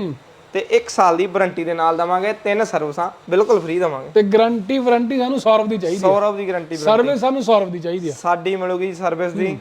ਤੇ 1 ਸਾਲ ਦੀ ਵਾਰੰਟੀ ਦੇ ਨਾਲ ਦਵਾਂਗੇ ਤਿੰਨ ਸਰਵਿਸਾਂ ਬਿਲਕੁਲ ਫ੍ਰੀ ਦਵਾਂਗੇ। ਤੇ ਗਾਰੰਟੀ ਵਾਰੰਟੀ ਸਾਨੂੰ ਸੌਰਵ ਦੀ ਚਾਹੀਦੀ ਹੈ ਸੌਰਵ ਦੀ ਗਾਰੰਟੀ ਸਰਵਿਸ ਸਾਨੂੰ ਸੌਰਵ ਦੀ ਚਾਹੀਦੀ ਹੈ ਸਾਡੀ ਮਿਲੂਗੀ ਸਰਵਿਸ ਦੀ।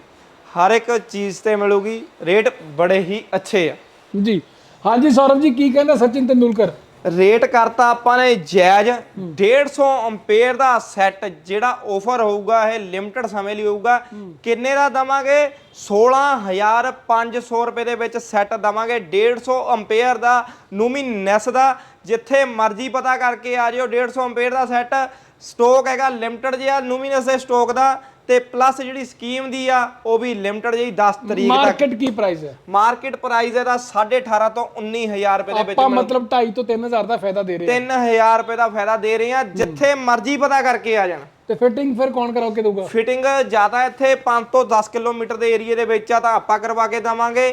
ਹਰ ਇੱਕ ਚੀਜ਼ ਤੇ ਮਿਲੂਗੀ। ਰੇਟ ਬੜੇ ਹੀ ਅੱਛੇ ਆ। ਜੀ। ਹਾਂਜੀ ਸੌਰਵ ਜੀ ਕੀ ਕਹਿੰਦਾ ਸਚਿਨ ਤੰਦੂਲਕਰ? ਰੇਟ ਕਰਤਾ ਆਪਾਂ ਨੇ ਜਾਇਜ਼। 150 ਐਂਪੀਅਰ ਦਾ ਸੈੱਟ ਜਿਹੜਾ ਆਫਰ ਹੋਊਗਾ, ਇਹ ਲਿਮਟਿਡ ਸਮੇਂ ਲਈ ਹੋਊਗਾ। ਕਿੰਨੇ ਦਾ ਦਵਾਂਗੇ? 16500 ਰੁਪਏ ਦੇ ਵਿੱਚ ਸੈੱਟ ਦਵਾਂਗੇ। 150 ਐਂਪੀਅਰ ਦਾ ਨੂਮੀਨੈਸ ਦਾ। ਜਿੱਥੇ ਮਰਜ਼ੀ ਪਤਾ ਕਰਕੇ ਆ ਜਿਓ 150 ਐਂਪੀਅਰ ਦਾ ਸੈੱਟ। ਸਟਾਕ ਹੈਗਾ ਲਿਮਟਿਡ ਜਿਹਾ ਨੂਮੀਨੈਸ ਦੇ ਸਟਾਕ ਦਾ। ਤੇ ਪਲੱਸ ਜਿਹੜੀ ਸਕੀਮ ਦੀ ਆ ਉਹ ਵੀ ਲਿਮਟਿਡ ਜਿਹੀ 10 ਤਰੀਕ ਤੱਕ। ਮਾਰਕੀਟ ਕੀ ਪ੍ਰਾਈਸ ਹੈ? ਮਾਰਕੀਟ ਪ੍ਰਾਈਸ ਇਹਦਾ 18.5 ਤੋਂ 19000 ਰੁਪਏ ਦੇ ਵਿੱਚ ਆਪਾਂ ਮਤਲਬ 2.5 ਤੋਂ 3000 ਦਾ ਫਾਇਦਾ ਦੇ ਰਹੇ ਹਾਂ। 3000 ਰੁਪਏ ਦਾ ਫਾਇਦਾ ਦੇ ਰਹੇ ਆ ਜਿੱਥੇ ਮਰਜ਼ੀ ਪਤਾ ਕਰਕੇ ਆ ਜਾਣ। ਤੇ ਫਿਟਿੰਗ ਫਿਰ ਕੌਣ ਕਰਾਉ ਕੇ ਦਊਗਾ ਫਿਟਿੰਗ ਜ਼ਿਆਦਾ ਇੱਥੇ 5 ਤੋਂ 10 ਕਿਲੋਮੀਟਰ ਦੇ ਏਰੀਏ ਦੇ ਵਿੱਚ ਆ ਤਾਂ ਆਪਾਂ ਕਰਵਾ ਕੇ ਦਵਾਂਗੇ।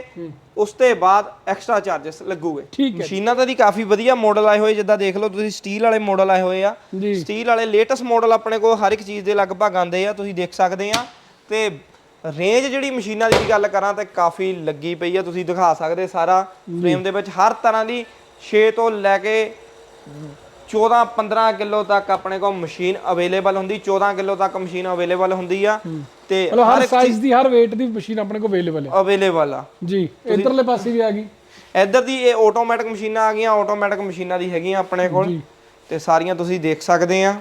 ਉਸ ਤੋਂ ਬਾਅਦ ਐਕਸਟਰਾ ਚਾਰजेस ਲੱਗੂਗੇ। ਮਸ਼ੀਨਾਂ ਤਾਂ ਦੀ ਕਾਫੀ ਵਧੀਆ ਮਾਡਲ ਆਏ ਹੋਏ ਜਿੱਦਾਂ ਦੇਖ ਲਓ ਤੁਸੀਂ ਸਟੀਲ ਵਾਲੇ ਮਾਡਲ ਆਏ ਹੋਏ ਆ। ਸਟੀਲ ਵਾਲੇ ਲੇਟੈਸਟ ਮਾਡਲ ਆਪਣੇ ਕੋਲ ਹਰ ਇੱਕ ਚੀਜ਼ ਦੇ ਲਗਭਗ ਆਉਂਦੇ ਆ ਤੁਸੀਂ ਦੇਖ ਸਕਦੇ ਆ। ਤੇ ਰੇਂਜ ਜਿਹੜੀ ਮਸ਼ੀਨਾਂ ਦੀ ਗੱਲ ਕਰਾਂ ਤੇ ਕਾਫੀ ਲੱਗੀ ਪਈ ਆ ਤੁਸੀਂ ਦਿਖਾ ਸਕਦੇ ਸਾਰਾ। ਫਰੇਮ ਦੇ ਵਿੱਚ ਹਰ ਤਰ੍ਹਾਂ ਦੀ 6 ਤੋਂ ਲੈ ਕੇ 14 15 ਕਿਲੋ ਤੱਕ ਆਪਣੇ ਕੋਲ ਮਸ਼ੀਨ ਅਵੇਲੇਬਲ ਹੁੰਦੀ 14 ਕਿਲੋ ਤੱਕ ਮਸ਼ੀਨ ਅਵੇਲੇਬਲ ਹੁੰਦੀ ਆ। ਤੇ ਮਤਲਬ ਹਰ ਸਾਈਜ਼ ਦੀ ਹਰ weight ਦੀ ਮਸ਼ੀਨ ਆਪਣੇ ਕੋਲ ਅਵੇਲੇਬਲ ਹੈ ਅਵੇਲੇਬਲ ਆ। ਜੀ ਇਧਰਲੇ ਪਾਸੇ ਵੀ ਆ ਗਈ। ਇੱਧਰ ਦੀ ਇਹ ਆਟੋਮੈਟਿਕ ਮਸ਼ੀਨਾਂ ਆ ਗਈਆਂ ਆਟੋਮੈਟਿਕ ਮਸ਼ੀਨਾਂ ਦੀ ਹੈਗੀਆਂ ਆਪਣੇ ਕੋਲ। ਤੇ ਸਾਰੀਆਂ ਤੁਸੀਂ ਦੇਖ ਸਕਦੇ ਆ।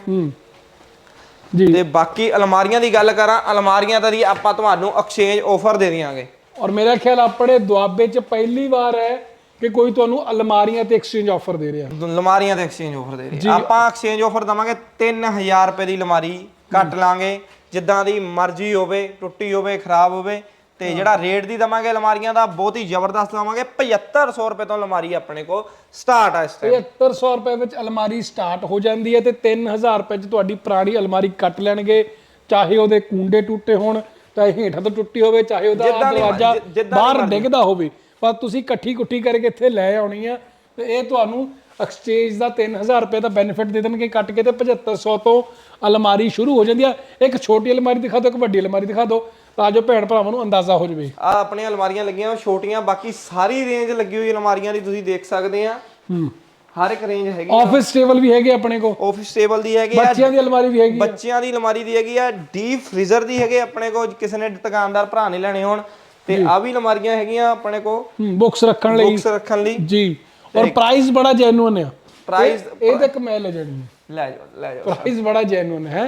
ਜੀ। ਤੇ ਬਾਕੀ ਅਲਮਾਰੀਆਂ ਦੀ ਗੱਲ ਕਰਾਂ ਅਲਮਾਰੀਆਂ ਦਾ ਦੀ ਆਪਾਂ ਤੁਹਾਨੂੰ ਐਕਸਚੇਂਜ ਆਫਰ ਦੇ ਦਿਆਂਗੇ। ਔਰ ਮੇਰਾ ਖਿਆਲ ਆਪਣੇ ਦੁਆਬੇ 'ਚ ਪਹਿਲੀ ਵਾਰ ਹੈ ਕਿ ਕੋਈ ਤੁਹਾਨੂੰ ਅਲਮਾਰੀਆਂ ਤੇ ਐਕਸਚੇਂਜ ਆਫਰ ਦੇ ਰਿਹਾ। ਅਲਮਾਰੀਆਂ ਤੇ ਐਕਸਚੇਂਜ ਆਫਰ ਦੇ ਰਹੇ। ਆਪਾਂ ਐਕਸਚੇਂਜ ਆਫਰ ਦਵਾਂਗੇ 3000 ਰੁਪਏ ਦੀ ਅਲਮਾਰੀ ਕੱਟ ਲਾਂਗੇ ਜਿੱਦਾਂ ਦੀ ਮਰਜ਼ੀ ਹੋਵੇ ਟੁੱਟੀ ਹੋਵੇ ਖਰਾਬ ਹੋਵੇ ਤੇ ਜਿਹੜਾ ਰੇਟ ਦੀ ਦਵਾਂਗੇ ਅਲਮਾਰੀਆਂ ਦਾ ਬਹੁਤ ਹੀ ਜ਼ਬਰਦਸਤ ਦਵਾਂਗੇ 7500 ਰੁਪਏ ਤੋਂ ਅਲਮਾਰੀ ਆਪਣੇ ਕੋਲ ਸਟਾਰਟ ਆ ਇਸ ਟਾਈਮ 7500 ਰੁਪਏ ਵਿੱਚ ਅਲਮਾਰੀ ਸਟਾਰਟ ਹੋ ਜਾਂਦੀ ਹੈ ਤੇ 3000 ਰੁਪਏ 'ਚ ਤੁਹਾਡੀ ਪੁਰਾਣੀ ਅਲਮਾਰੀ ਕੱਟ ਲੈਣਗੇ ਚਾਹੇ ਉਹਦੇ ਕੁੰਡੇ ਟੁੱਟੇ ਹੋਣ ਚਾਹੇ ਹੇਠਾਂ ਤੋਂ ਟੁੱਟੀ ਹੋਵੇ ਚਾਹੇ ਉਹਦਾ ਜਿੱਦਾਂ ਦੀ ਦਰਵਾਜ਼ਾ ਮਰਜ਼ੀ- ਜਿੱਦਾਂ ਦੀ ਬਾਹਰ ਮਰਜ਼ੀ। ਡਿੱਗਦਾ ਹੋਵੇ। ਪਰ ਤੁਸੀਂ ਇਕੱਠੀ ਕੁੱਠੀ ਕਰਕੇ ਇੱਥੇ ਲੈ ਆਉਣੀ ਆ ਤੇ ਇਹ ਤੁਹਾਨੂੰ ਐਕਸਚੇਂਜ ਦਾ 3000 ਰੁਪਏ ਦਾ ਬੈਨੀਫਿਟ ਦੇ ਦੇਣਗੇ ਕੱਟ ਕੇ ਤੇ 7500 ਤੋਂ ਅਲਮਾਰੀ ਸ਼ੁਰੂ ਹੋ ਜਾਂਦੀ ਆ। ਇੱਕ ਛੋਟੀ ਅਲਮਾਰੀ ਦਿਖਾ ਦਿਓ ਇੱਕ ਵੱਡੀ ਅਲਮਾਰੀ ਦਿਖਾ ਦਿਓ ਤਾਂ ਜੋ ਭੈਣ ਭਰਾਵਾਂ ਨੂੰ ਅੰਦਾਜ਼ਾ ਹੋ ਜਾਵੇ। ਆ ਆਪਣੀਆਂ ਅਲਮਾਰੀਆਂ ਲੱਗੀਆਂ ਹੋਈਆਂ ਛੋਟੀਆਂ ਬਾਕੀ ਸਾਰੀ ਰੇਂਜ ਲੱਗੀ ਹੋਈ ਅਲਮਾਰੀਆਂ ਦੀ ਤੁਸੀਂ ਦੇਖ ਸਕਦੇ ਆ। ਹੂੰ। ਹਰ ਇੱਕ ਰੇਂਜ ਹੈਗੀ ਆਫਿਸ ਟੇਬਲ ਵੀ ਹੈਗੇ ਆਪਣੇ ਕੋਲ। ਆਫਿਸ ਟੇਬਲ ਦੀ ਹੈਗੀ ਆ। ਬੱਚਿਆਂ ਦੀ ਅਲਮਾਰੀ ਵੀ ਹੈਗੀ। ਬੱਚਿਆਂ ਦੀ ਅਲਮਾਰੀ ਦੀ ਹੈਗੀ ਆ। ਡੀਪ ਫ੍ਰੀਜ਼ਰ ਦੀ ਹੈਗੇ ਆਪਣੇ ਕੋਲ। ਕਿਸੇ ਨੇ ਦੁਕਾਨਦਾਰ ਭਰਾ ਨੇ ਲੈਣੇ ਹੋਣ। ਤੇ ਆ ਵੀ ਅਲਮਾਰੀਆਂ ਹੈਗੀਆਂ ਆਪਣੇ ਕੋ ਬੁక్స్ ਰੱਖਣ ਲਈ। ਬੁక్స్ ਰੱਖਣ ਲਈ। ਜੀ। ਔਰ ਪ੍ਰਾਈਸ ਬੜਾ ਜੈਨੂਨ ਆ। ਪ੍ਰਾਈਸ ਇਹ ਤੱਕ ਮੈਂ ਲੈ ਜਾਣੀ ਲੈ ਜਾਓ ਲੈ ਜਾਓ। ਪ੍ਰਾਈਸ ਬੜਾ ਜੈਨੂਨ ਹੈ।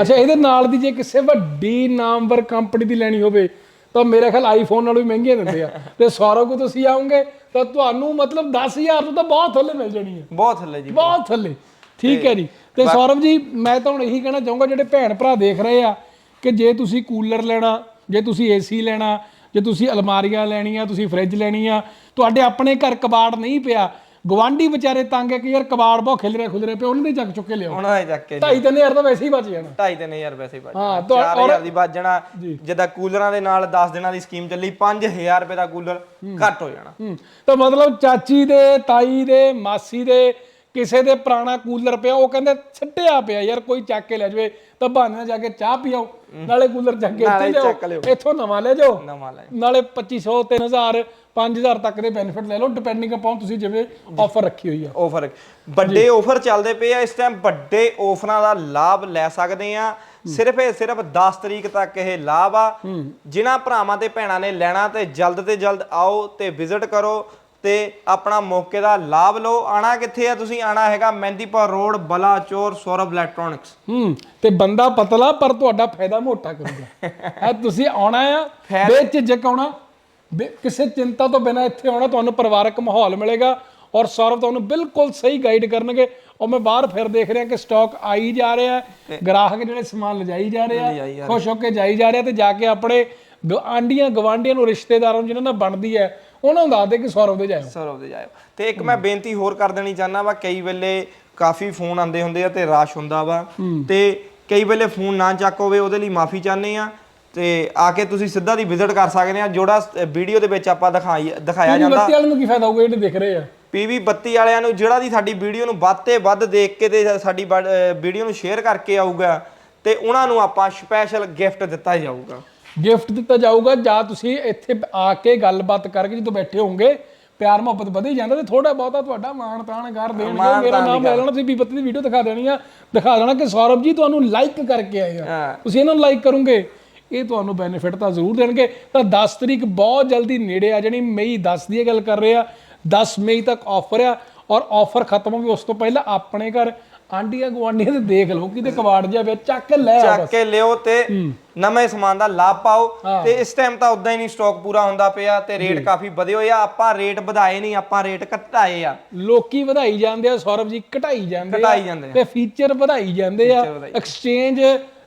ਅੱਛਾ ਇਹਦੇ ਨਾਲ ਦੀ ਜੇ ਕਿਸੇ ਵੱਡੀ ਨਾਮਵਰ ਕੰਪਨੀ ਦੀ ਲੈਣੀ ਹੋਵੇ ਤਾਂ ਮੇਰੇ ਖਿਆਲ ਆਈਫੋਨ ਨਾਲੋਂ ਵੀ ਮਹਿੰਗੇ ਦਿੰਦੇ ਆ। ਤੇ ਸੌਰਵ ਕੋ ਤੁਸੀਂ ਆਉਂਗੇ ਤਾਂ ਤੁਹਾਨੂੰ ਮਤਲਬ 10000 ਤੋਂ ਤਾਂ ਬਹੁਤ ਥੱਲੇ ਮਿਲ ਜਾਣੀ ਹੈ। ਬਹੁਤ ਥੱਲੇ ਜੀ ਬਹੁਤ ਥੱਲੇ। ਠੀਕ ਹੈ ਜੀ। ਤੇ ਸੌਰਵ ਜੀ ਮੈਂ ਤਾਂ ਹੁਣ ਇਹੀ ਕਹਿਣਾ ਚਾਹੂੰਗਾ ਜਿਹੜੇ ਭੈਣ ਭਰਾ ਦੇਖ ਰਹੇ ਆ ਕਿ ਜੇ ਤੁਸੀਂ ਕੂਲਰ ਲੈਣਾ ਜੇ ਤੁਸੀਂ ਏਸੀ ਲੈਣਾ ਜੇ ਤੁਸੀਂ ਅਲਮਾਰੀਆਂ ਲੈਣੀਆਂ ਤੁਸੀਂ ਫ੍ਰਿਜ ਲੈਣੀ ਆ ਤੁਹਾਡੇ ਆਪਣੇ ਘਰ ਕਬਾੜ ਨਹੀਂ ਪਿਆ। ਗਵਾਂਢੀ ਵਿਚਾਰੇ ਤੰਗ ਹੈ ਕਿ ਯਾਰ ਕਬਾੜ ਬਹੁਤ ਖਿਲ ਰਿਹਾ ਖੁੱਲ ਰਿਹਾ ਪਿਆ ਉਹਨਾਂ ਦੇ ਚੱਕ ਚੁੱਕ ਲਿਆਓ ਹੁਣ ਇਹ ਚੱਕ ਕੇ ਢਾਈ ਤਿੰਨ ਹਜ਼ਾਰ ਤਾਂ ਵੈਸੇ ਹੀ ਬਚ ਜਾਣਾ। 2.5000 ਵੈਸੇ ਬਚ ਹਾਂ, ਜਾਣਾ। ਤਾਂ- ਚਾਰ ਹਜ਼ਾਰ ਦੀ ਬਚ ਜਾਣਾ। ਜਿੱਦਾਂ ਕੂਲਰਾਂ ਦੇ ਨਾਲ 10 ਦਿਨਾਂ ਦੀ ਸਕੀਮ ਚੱਲੀ 5000 ਰੁਪਏ ਦਾ ਕੂਲਰ ਘੱਟ ਹੋ ਜਾਣਾ। ਤਾਂ ਮਤਲਬ ਚਾਚੀ ਦੇ ਤਾਈ ਦੇ ਮਾਸੀ ਦੇ ਕਿਸੇ ਦੇ ਪੁਰਾਣਾ ਕੂਲਰ ਪਿਆ ਉਹ ਕਹਿੰਦੇ ਛੱਟਿਆ ਪਿਆ ਯਾਰ ਕੋਈ ਚੱਕ ਕੇ ਲੈ ਜਾਵੇ ਤਾਂ ਬਹਾਨੇ ਜਾ ਕੇ ਚਾਹ ਪੀਓ ਨਾਲੇ ਕੂਲਰ ਚੱਕ ਕੇ ਇੱਥੇ ਲਿਆਓ। ਇੱਥੋਂ ਨਵਾਂ ਲੈ ਜਾਓ। ਨਾਲੇ 2500 3000 5000 ਤੱਕ ਦੇ ਬੈਨੀਫਿਟ ਲੈ ਲਓ ਡਿਪੈਂਡਿੰਗ ਅਪਨ ਤੁਸੀਂ ਜਿਵੇਂ ਆਫਰ ਰੱਖੀ ਹੋਈ ਆ। ਆਫਰ ਵੱਡੇ ਆਫਰ ਚੱਲਦੇ ਪਏ ਆ ਇਸ ਟਾਈਮ ਵੱਡੇ ਆਫਰਾਂ ਦਾ ਲਾਭ ਲੈ ਸਕਦੇ ਆ। ਸਿਰਫ ਇਹ ਸਿਰਫ 10 ਤਰੀਕ ਤੱਕ ਇਹ ਲਾਭ ਆ। ਜਿਨ੍ਹਾਂ ਭਰਾਵਾਂ ਤੇ ਭੈਣਾਂ ਨੇ ਲੈਣਾ ਤੇ ਜਲਦ ਤੇ ਜਲਦ ਆਓ ਤੇ ਵਿਜ਼ਿਟ ਕਰੋ। ਤੇ ਆਪਣਾ ਮੌਕੇ ਦਾ ਲਾਭ ਲਓ। ਆਣਾ ਕਿੱਥੇ ਆ? ਤੁਸੀਂ ਆਣਾ ਹੈਗਾ ਮਹਿੰਦੀਪੁਰ ਰੋਡ ਬਲਾਚੌਰ ਸੌਰਵ ਇਲੈਕਟ੍ਰੋਨਿਕਸ। ਹੂੰ ਤੇ ਬੰਦਾ ਪਤਲਾ ਪਰ ਤੁਹਾਡਾ ਫਾਇਦਾ ਮੋਟਾ ਕਰੂਗਾ। ਹੈ ਤੁਸੀਂ ਆਉਣਾ ਆ ਬੇਝਿਜਕ ਆਉਣਾ ਕਿਸੇ ਚਿੰਤਾ ਤੋਂ ਬਿਨਾ ਇੱਥੇ ਆਉਣਾ ਤੁਹਾਨੂੰ ਪਰਿਵਾਰਕ ਮਾਹੌਲ ਮਿਲੇਗਾ ਔਰ ਸੌਰਵ ਤੁਹਾਨੂੰ ਬਿਲਕੁਲ ਸਹੀ ਗਾਈਡ ਕਰਨਗੇ। ਔਰ ਮੈਂ ਬਾਹਰ ਫਿਰ ਦੇਖ ਰਿਹਾ ਕਿ ਸਟਾਕ ਆਈ ਜਾ ਰਿਹਾ ਹੈ ਗ੍ਰਾਹਕ ਜਿਹੜੇ ਸਮਾਨ ਲਿਜਾਈ ਜਾ ਰਹੇ ਆ ਖੁਸ਼ ਹੋ ਕੇ ਜਾਈ ਜਾ ਰਿਹਾ ਤੇ ਜਾ ਕੇ ਆਪਣੇ ਆਂਡੀਆਂ ਗਵਾਂਡੀਆਂ ਨੂੰ ਰਿਸ਼ਤੇਦਾਰਾਂ ਨੂੰ ਜਿਨ੍ਹਾਂ ਨਾਲ ਬਣਦੀ ਹੈ ਉਹਨਾਂ ਨੂੰ ਦੱਸ ਦੇ ਕਿ ਸੌਰਵ ਦੇ ਜਾਇਓ। ਸਰਵ ਦੇ ਜਾਇਓ। ਤੇ ਇੱਕ ਮੈਂ ਬੇਨਤੀ ਹੋਰ ਕਰ ਦੇਣੀ ਚਾਹਨਾ ਵਾ ਕਈ ਵੇਲੇ ਕਾਫੀ ਫੋਨ ਆਉਂਦੇ ਹੁੰਦੇ ਆ ਤੇ ਰਸ਼ ਹੁੰਦਾ ਵਾ। ਤੇ ਕਈ ਵੇਲੇ ਫੋਨ ਨਾ ਚੱਕ ਹੋਵੇ ਉਹਦੇ ਲਈ ਮਾਫੀ ਚਾਹੁੰਦੇ ਆ। ਤੇ ਆ ਕੇ ਤੁਸੀਂ ਸਿੱਧਾ ਦੀ ਵਿਜ਼ਿਟ ਕਰ ਸਕਦੇ ਆ ਜਿਹੜਾ ਵੀਡੀਓ ਦੇ ਵਿੱਚ ਆਪਾਂ ਦਿਖਾਈ ਦਿਖਾਇਆ ਜਾਂਦਾ। ਬੱਤੀ ਵਾਲਿਆਂ ਨੂੰ ਕੀ ਫਾਇਦਾ ਹੋਊਗਾ ਜਿਹੜੇ ਦਿਖ ਰਹੇ ਆ। ਪੀਵੀ 32 ਵਾਲਿਆਂ ਨੂੰ ਜਿਹੜਾ ਦੀ ਸਾਡੀ ਵੀਡੀਓ ਨੂੰ ਵੱਧ ਤੇ ਵੱਧ ਦੇਖ ਕੇ ਤੇ ਸਾਡੀ ਵੀਡੀਓ ਨੂੰ ਸ਼ੇਅਰ ਕਰਕੇ ਆਊਗਾ ਤੇ ਉਹਨਾਂ ਨੂੰ ਆਪਾਂ ਸਪੈਸ਼ਲ ਗਿਫਟ ਦਿੱਤਾ ਜਾਊਗਾ। ਗਿਫਟ ਦਿੱਤਾ ਜਾਊਗਾ ਜਾਂ ਤੁਸੀਂ ਇੱਥੇ ਆ ਕੇ ਗੱਲਬਾਤ ਕਰਕੇ ਜਦੋਂ ਬੈਠੇ ਹੋਵੋਗੇ ਪਿਆਰ ਮੁਹੱਬਤ ਵਧੀ ਜਾਂਦਾ ਤੇ ਥੋੜਾ ਬਹੁਤਾ ਤੁਹਾਡਾ ਮਾਣ ਤਾਣ ਕਰ ਦੇਣਗੇ। ਮੇਰਾ ਨਾਮ ਲੈ ਲੈਣਾ ਤੁਸੀਂ ਬੀਬਤੀ ਦੀ ਵੀਡੀਓ ਦਿਖਾ ਦੇਣੀ ਆ। ਦਿਖਾ ਦੇਣਾ ਕਿ ਸੌਰਵ ਜੀ ਤੁਹਾਨੂੰ ਲਾਈਕ ਕਰਕੇ ਆਏ ਆ। ਤੁਸੀਂ ਇਹਨਾਂ ਨੂੰ ਲਾਈਕ ਕਰੋਗੇ ਇਹ ਤੁਹਾਨੂੰ ਬੈਨੀਫਿਟ ਤਾਂ ਜ਼ਰੂਰ ਦੇਣਗੇ। ਤਾਂ 10 ਤਰੀਕ ਬਹੁਤ ਜਲਦੀ ਨੇੜੇ ਆ ਜਾਣੀ ਮਈ 10 ਦੀ ਗੱਲ ਕਰ ਰਹੇ ਆ। 10 ਮਈ ਤੱਕ ਆਫਰ ਆ ਔਰ ਆਫਰ ਖਤਮ ਹੋ ਗਈ ਉਸ ਤੋਂ ਪਹਿਲਾਂ ਆਪਣੇ ਘਰ ਆਂਡੀਆਂ ਗਵਾਂਡੀਆਂ ਤੇ ਦੇਖ ਲਓ ਕਿਤੇ ਕਵਾੜ ਜਿਹਾ ਵਿੱਚ ਚੱਕ ਲੈ ਆ ਚੱਕ ਕੇ ਲਿਓ ਤੇ ਨਵੇਂ ਸਮਾਨ ਦਾ ਲਾਭ ਪਾਓ। ਤੇ ਇਸ ਟਾਈਮ ਤਾਂ ਉਦਾਂ ਹੀ ਨਹੀਂ ਸਟਾਕ ਪੂਰਾ ਹੁੰਦਾ ਪਿਆ ਤੇ ਰੇਟ ਕਾਫੀ ਵਧੇ ਹੋਏ ਆ। ਆਪਾਂ ਰੇਟ ਵਧਾਏ ਨਹੀਂ ਆਪਾਂ ਰੇਟ ਘਟਾਏ ਆ। ਲੋਕੀ ਵਧਾਈ ਜਾਂਦੇ ਆ ਸੌਰਵ ਜੀ ਘਟਾਈ ਜਾਂਦੇ ਆ। ਘਟਾਈ ਜਾਂਦੇ ਆ। ਤੇ ਫੀਚਰ ਵਧਾਈ ਜਾਂਦੇ ਆ। ਵਧਾਈ। ਐਕਸਚੇਂਜ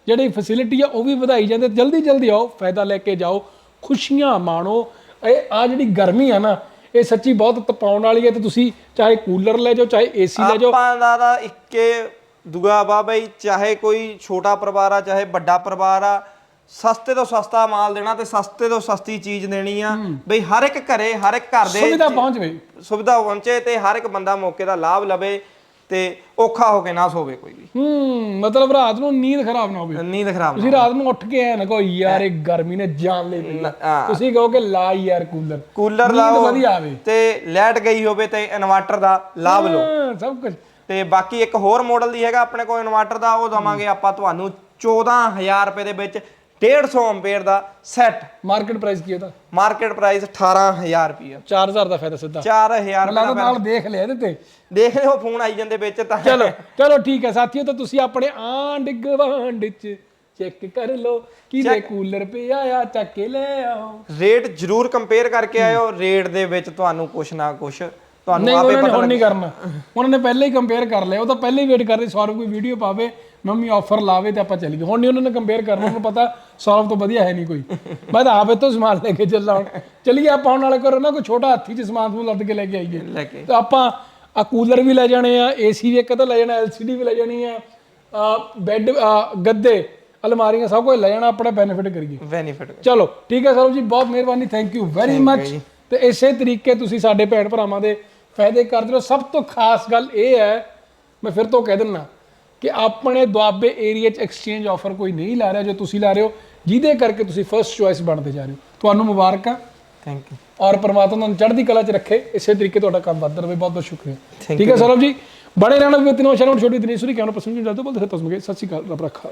ਜਿਹੜੀ ਫੈਸਿਲਿਟੀ ਆ ਉਹ ਵੀ ਵਧਾਈ ਜਾਂਦੇ ਜਲਦੀ ਜਲਦੀ ਆਓ ਫਾਇਦਾ ਲੈ ਕੇ ਜਾਓ। ਖੁਸ਼ੀਆਂ ਮਾਣੋ। ਇਹ ਆ ਜਿਹੜੀ ਗਰਮੀ ਆ ਨਾ ਇਹ ਸੱਚੀ ਬਹੁਤ ਤਪਾਉਣ ਵਾਲੀ ਹੈ ਤੇ ਤੁਸੀਂ ਚਾਹੇ ਕੂਲਰ ਲੈ ਜਾਓ ਚਾਹੇ ਏਸੀ ਲੈ ਜਾਓ। ਆਪਾਂ ਦਾ ਤਾਂ ਇੱਕੇ ਦੁਆ ਬਾ ਬਈ ਚਾਹੇ ਕੋਈ ਛੋਟਾ ਪਰਿਵਾਰ ਆ ਚਾਹੇ ਵੱਡਾ ਪਰਿਵਾਰ ਆ ਸਸਤੇ ਤੋਂ ਸਸਤਾ ਮਾਲ ਦੇਣਾ ਤੇ ਸਸਤੇ ਤੋਂ ਸਸਤੀ ਚੀਜ਼ ਦੇਣੀ ਆ। ਬਈ ਹਰ ਇੱਕ ਘਰੇ ਹਰ ਇੱਕ ਘਰ ਦੇ ਸੁਵਿਧਾ ਪਹੁੰਚ ਗਈ ਸੁਵਿਧਾ ਪਹੁੰਚੇ ਤੇ ਹਰ ਇੱਕ ਬੰਦਾ ਮੌਕੇ ਦਾ ਲਾਭ ਲਵੇ। ਤੇ ਔਖਾ ਹੋ ਕੇ ਨਾ ਸੋਵੇ ਕੋਈ ਵੀ। ਹੂੰ ਮਤਲਬ ਰਾਤ ਨੂੰ ਨੀਂਦ ਖਰਾਬ ਨਾ ਹੋਵੇ। ਨੀਂਦ ਖਰਾਬ ਨਾ ਤੁਸੀਂ ਰਾਤ ਨੂੰ ਉੱਠ ਕੇ ਐ ਨਾ ਕਹੋ ਯਾਰ ਇਹ ਗਰਮੀ ਨੇ ਜਾਨ ਲੈ ਲਈ। ਤੁਸੀਂ ਕਹੋਗੇ ਲਾ ਯਾਰ ਕੂਲਰ। ਕੂਲਰ ਲਾਓ ਵਧੀਆ ਆਵੇ। ਤੇ ਲਾਈਟ ਗਈ ਹੋਵੇ ਤੇ ਇਨਵਰਟਰ ਦਾ ਲਾਭ ਲਓ। ਸਭ ਕੁਝ ਤੇ ਬਾਕੀ ਇੱਕ ਹੋਰ ਮਾਡਲ ਦੀ ਹੈਗਾ ਆਪਣੇ ਕੋਲ ਇਨਵਰਟਰ ਦਾ ਉਹ ਦਵਾਂਗੇ ਆਪਾਂ ਤੁਹਾਨੂੰ 14000 ਰੁਪਏ ਦੇ ਵਿੱਚ 150 ਐਂਪੀਅਰ ਦਾ ਸੈੱਟ। ਮਾਰਕੀਟ ਪ੍ਰਾਈਸ ਕੀ ਉਹਦਾ? ਮਾਰਕੀਟ ਪ੍ਰਾਈਸ 18000 ਰੁਪਏ 4000 ਦਾ ਫਾਇਦਾ ਸਿੱਧਾ। 4000 ਮੈਂ ਰੁਪਏ ਤਾਂ ਨਾਲ ਦੇਖ ਲਿਆ ਇਹਦੇ ਤੇ। ਦੇਖ ਲਿਓ ਫੋਨ ਆਈ ਜਾਂਦੇ ਵਿੱਚ ਤਾਂ। ਚਲੋ ਚਲੋ ਠੀਕ ਹੈ ਸਾਥੀਓ ਤਾਂ ਤੁਸੀਂ ਆਪਣੇ ਆਂਡ ਗਵਾਂਡ ਚ ਚੈੱਕ ਕਰ ਲਓ ਕਿਹਦੇ ਕੂਲਰ ਪਿਆ ਆ ਚੱਕ ਕੇ ਲੈ ਆਓ। ਰੇਟ ਜ਼ਰੂਰ ਕੰਪੇਅਰ ਕਰਕੇ ਆਇਓ। ਰੇਟ ਦੇ ਵਿੱਚ ਤੁਹਾਨੂੰ ਕੁਛ ਨਾ ਕੁਛ ਤੁਹਾਨੂੰ ਆਪੇ ਪਤਾ ਨਹੀਂ ਕਰਨਾ। ਉਹਨਾਂ ਨੇ ਪਹਿਲਾਂ ਹੀ ਕੰਪੇਅਰ ਕਰ ਲਿਆ। ਉਹ ਤਾਂ ਪਹਿਲਾਂ ਹੀ ਵੇਟ ਕਰਦੇ ਸੌਰਵ ਕੋਈ ਵੀਡੀਓ ਪਾਵੇ। ਮੰਮੀ ਆਫਰ ਲਾਵੇ ਤੇ ਆਪਾਂ ਚੱਲੀਏ ਹੁਣ ਨਹੀਂ ਉਹਨਾਂ ਨੇ ਕੰਪੇਅਰ ਕਰਨਾ ਉਹਨੂੰ ਪਤਾ ਸੌਰਵ ਤੋਂ ਵਧੀਆ ਹੈ ਨਹੀਂ ਕੋਈ। ਮੈਂ ਤਾਂ ਆਪੇ ਤੋਂ ਸਮਾਨ ਲੈ ਕੇ ਚੱਲਾਂ। ਹੁਣ ਚੱਲੀਏ ਆਪਾਂ ਹੁਣ ਕਰੋ ਨਾ ਕੋਈ ਛੋਟਾ ਹੱਥੀ ਚ ਸਮਾਨ ਸਮੂਨ ਲੱਦ ਕੇ ਲੈ ਕੇ ਆਈਏ। ਤਾਂ ਆਪਾਂ ਆ ਕੂਲਰ ਵੀ ਲੈ ਜਾਣੇ ਆ ਏਸੀ ਵੀ ਇੱਕ ਤਾਂ ਲੈ ਜਾਣਾ ਐਲਸੀਡੀ ਵੀ ਲੈ ਜਾਣੀ ਆ ਆ ਬੈੱਡ ਗੱਦੇ ਅਲਮਾਰੀਆਂ ਸਭ ਕੁਝ ਲੈ ਜਾਣਾ ਆਪਣਾ ਬੈਨੀਫਿਟ ਕਰੀਏ। ਬੈਨੀਫਿਟ ਚਲੋ ਠੀਕ ਹੈ ਸਰਵ ਜੀ ਬਹੁਤ ਮਿਹਰਬਾਨੀ ਥੈਂਕ ਯੂ ਵੈਰੀ ਮੱਚ ਤੇ ਇਸੇ ਤਰੀਕੇ ਤੁਸੀਂ ਸਾਡੇ ਭੈਣ ਭਰਾਵਾਂ ਦੇ ਫਾਇਦੇ ਕਰਦੇ ਰਹੋ ਸਭ ਤੋਂ ਖਾਸ ਗੱਲ ਇਹ ਹੈ ਮੈਂ ਫਿਰ ਤੋਂ ਕਹਿ ਦਿੰਨਾ ਕਿ ਆਪਣੇ ਦੁਆਬੇ ਏਰੀਆ 'ਚ ਐਕਸਚੇਂਜ ਆਫਰ ਕੋਈ ਨਹੀਂ ਲਾ ਰਿਹਾ ਜੋ ਤੁਸੀਂ ਲਾ ਰਹੇ ਹੋ ਜਿਹਦੇ ਕਰਕੇ ਤੁਸੀਂ ਫਰਸਟ ਚੁਆਇਸ ਬਣਦੇ ਜਾ ਰਹੇ ਹੋ। ਤੁਹਾਨੂੰ ਮੁਬਾਰਕਾਂ ਥੈਂਕ ਯੂ ਔਰ ਪ੍ਰਮਾਤਮਾ ਤੁਹਾਨੂੰ ਚੜ੍ਹਦੀ ਕਲਾ 'ਚ ਰੱਖੇ। ਇਸੇ ਤਰੀਕੇ ਤੁਹਾਡਾ ਕੰਮ ਵੱਧਦਾ ਰਹੇ। ਬਹੁਤ ਬਹੁਤ ਸ਼ੁਕਰੀਆ ਠੀਕ ਹੈ ਸਰਵ ਜੀ। ਬੜੇ ਰਹਿਣਾ ਵੀ ਤਿੰਨੋਂ ਸ਼ਰਨ ਛੋਟੀ ਦਿਨੇਸ਼ਵਰੀ ਕੈਮਰਾ ਪਸੰਦ ਨਹੀਂ ਜਾਂਦੇ ਬੋਲਦੇ ਸਤਿ ਸ਼੍ਰੀ ਅਕਾਲ ਰੱਬ ਰੱਖਾ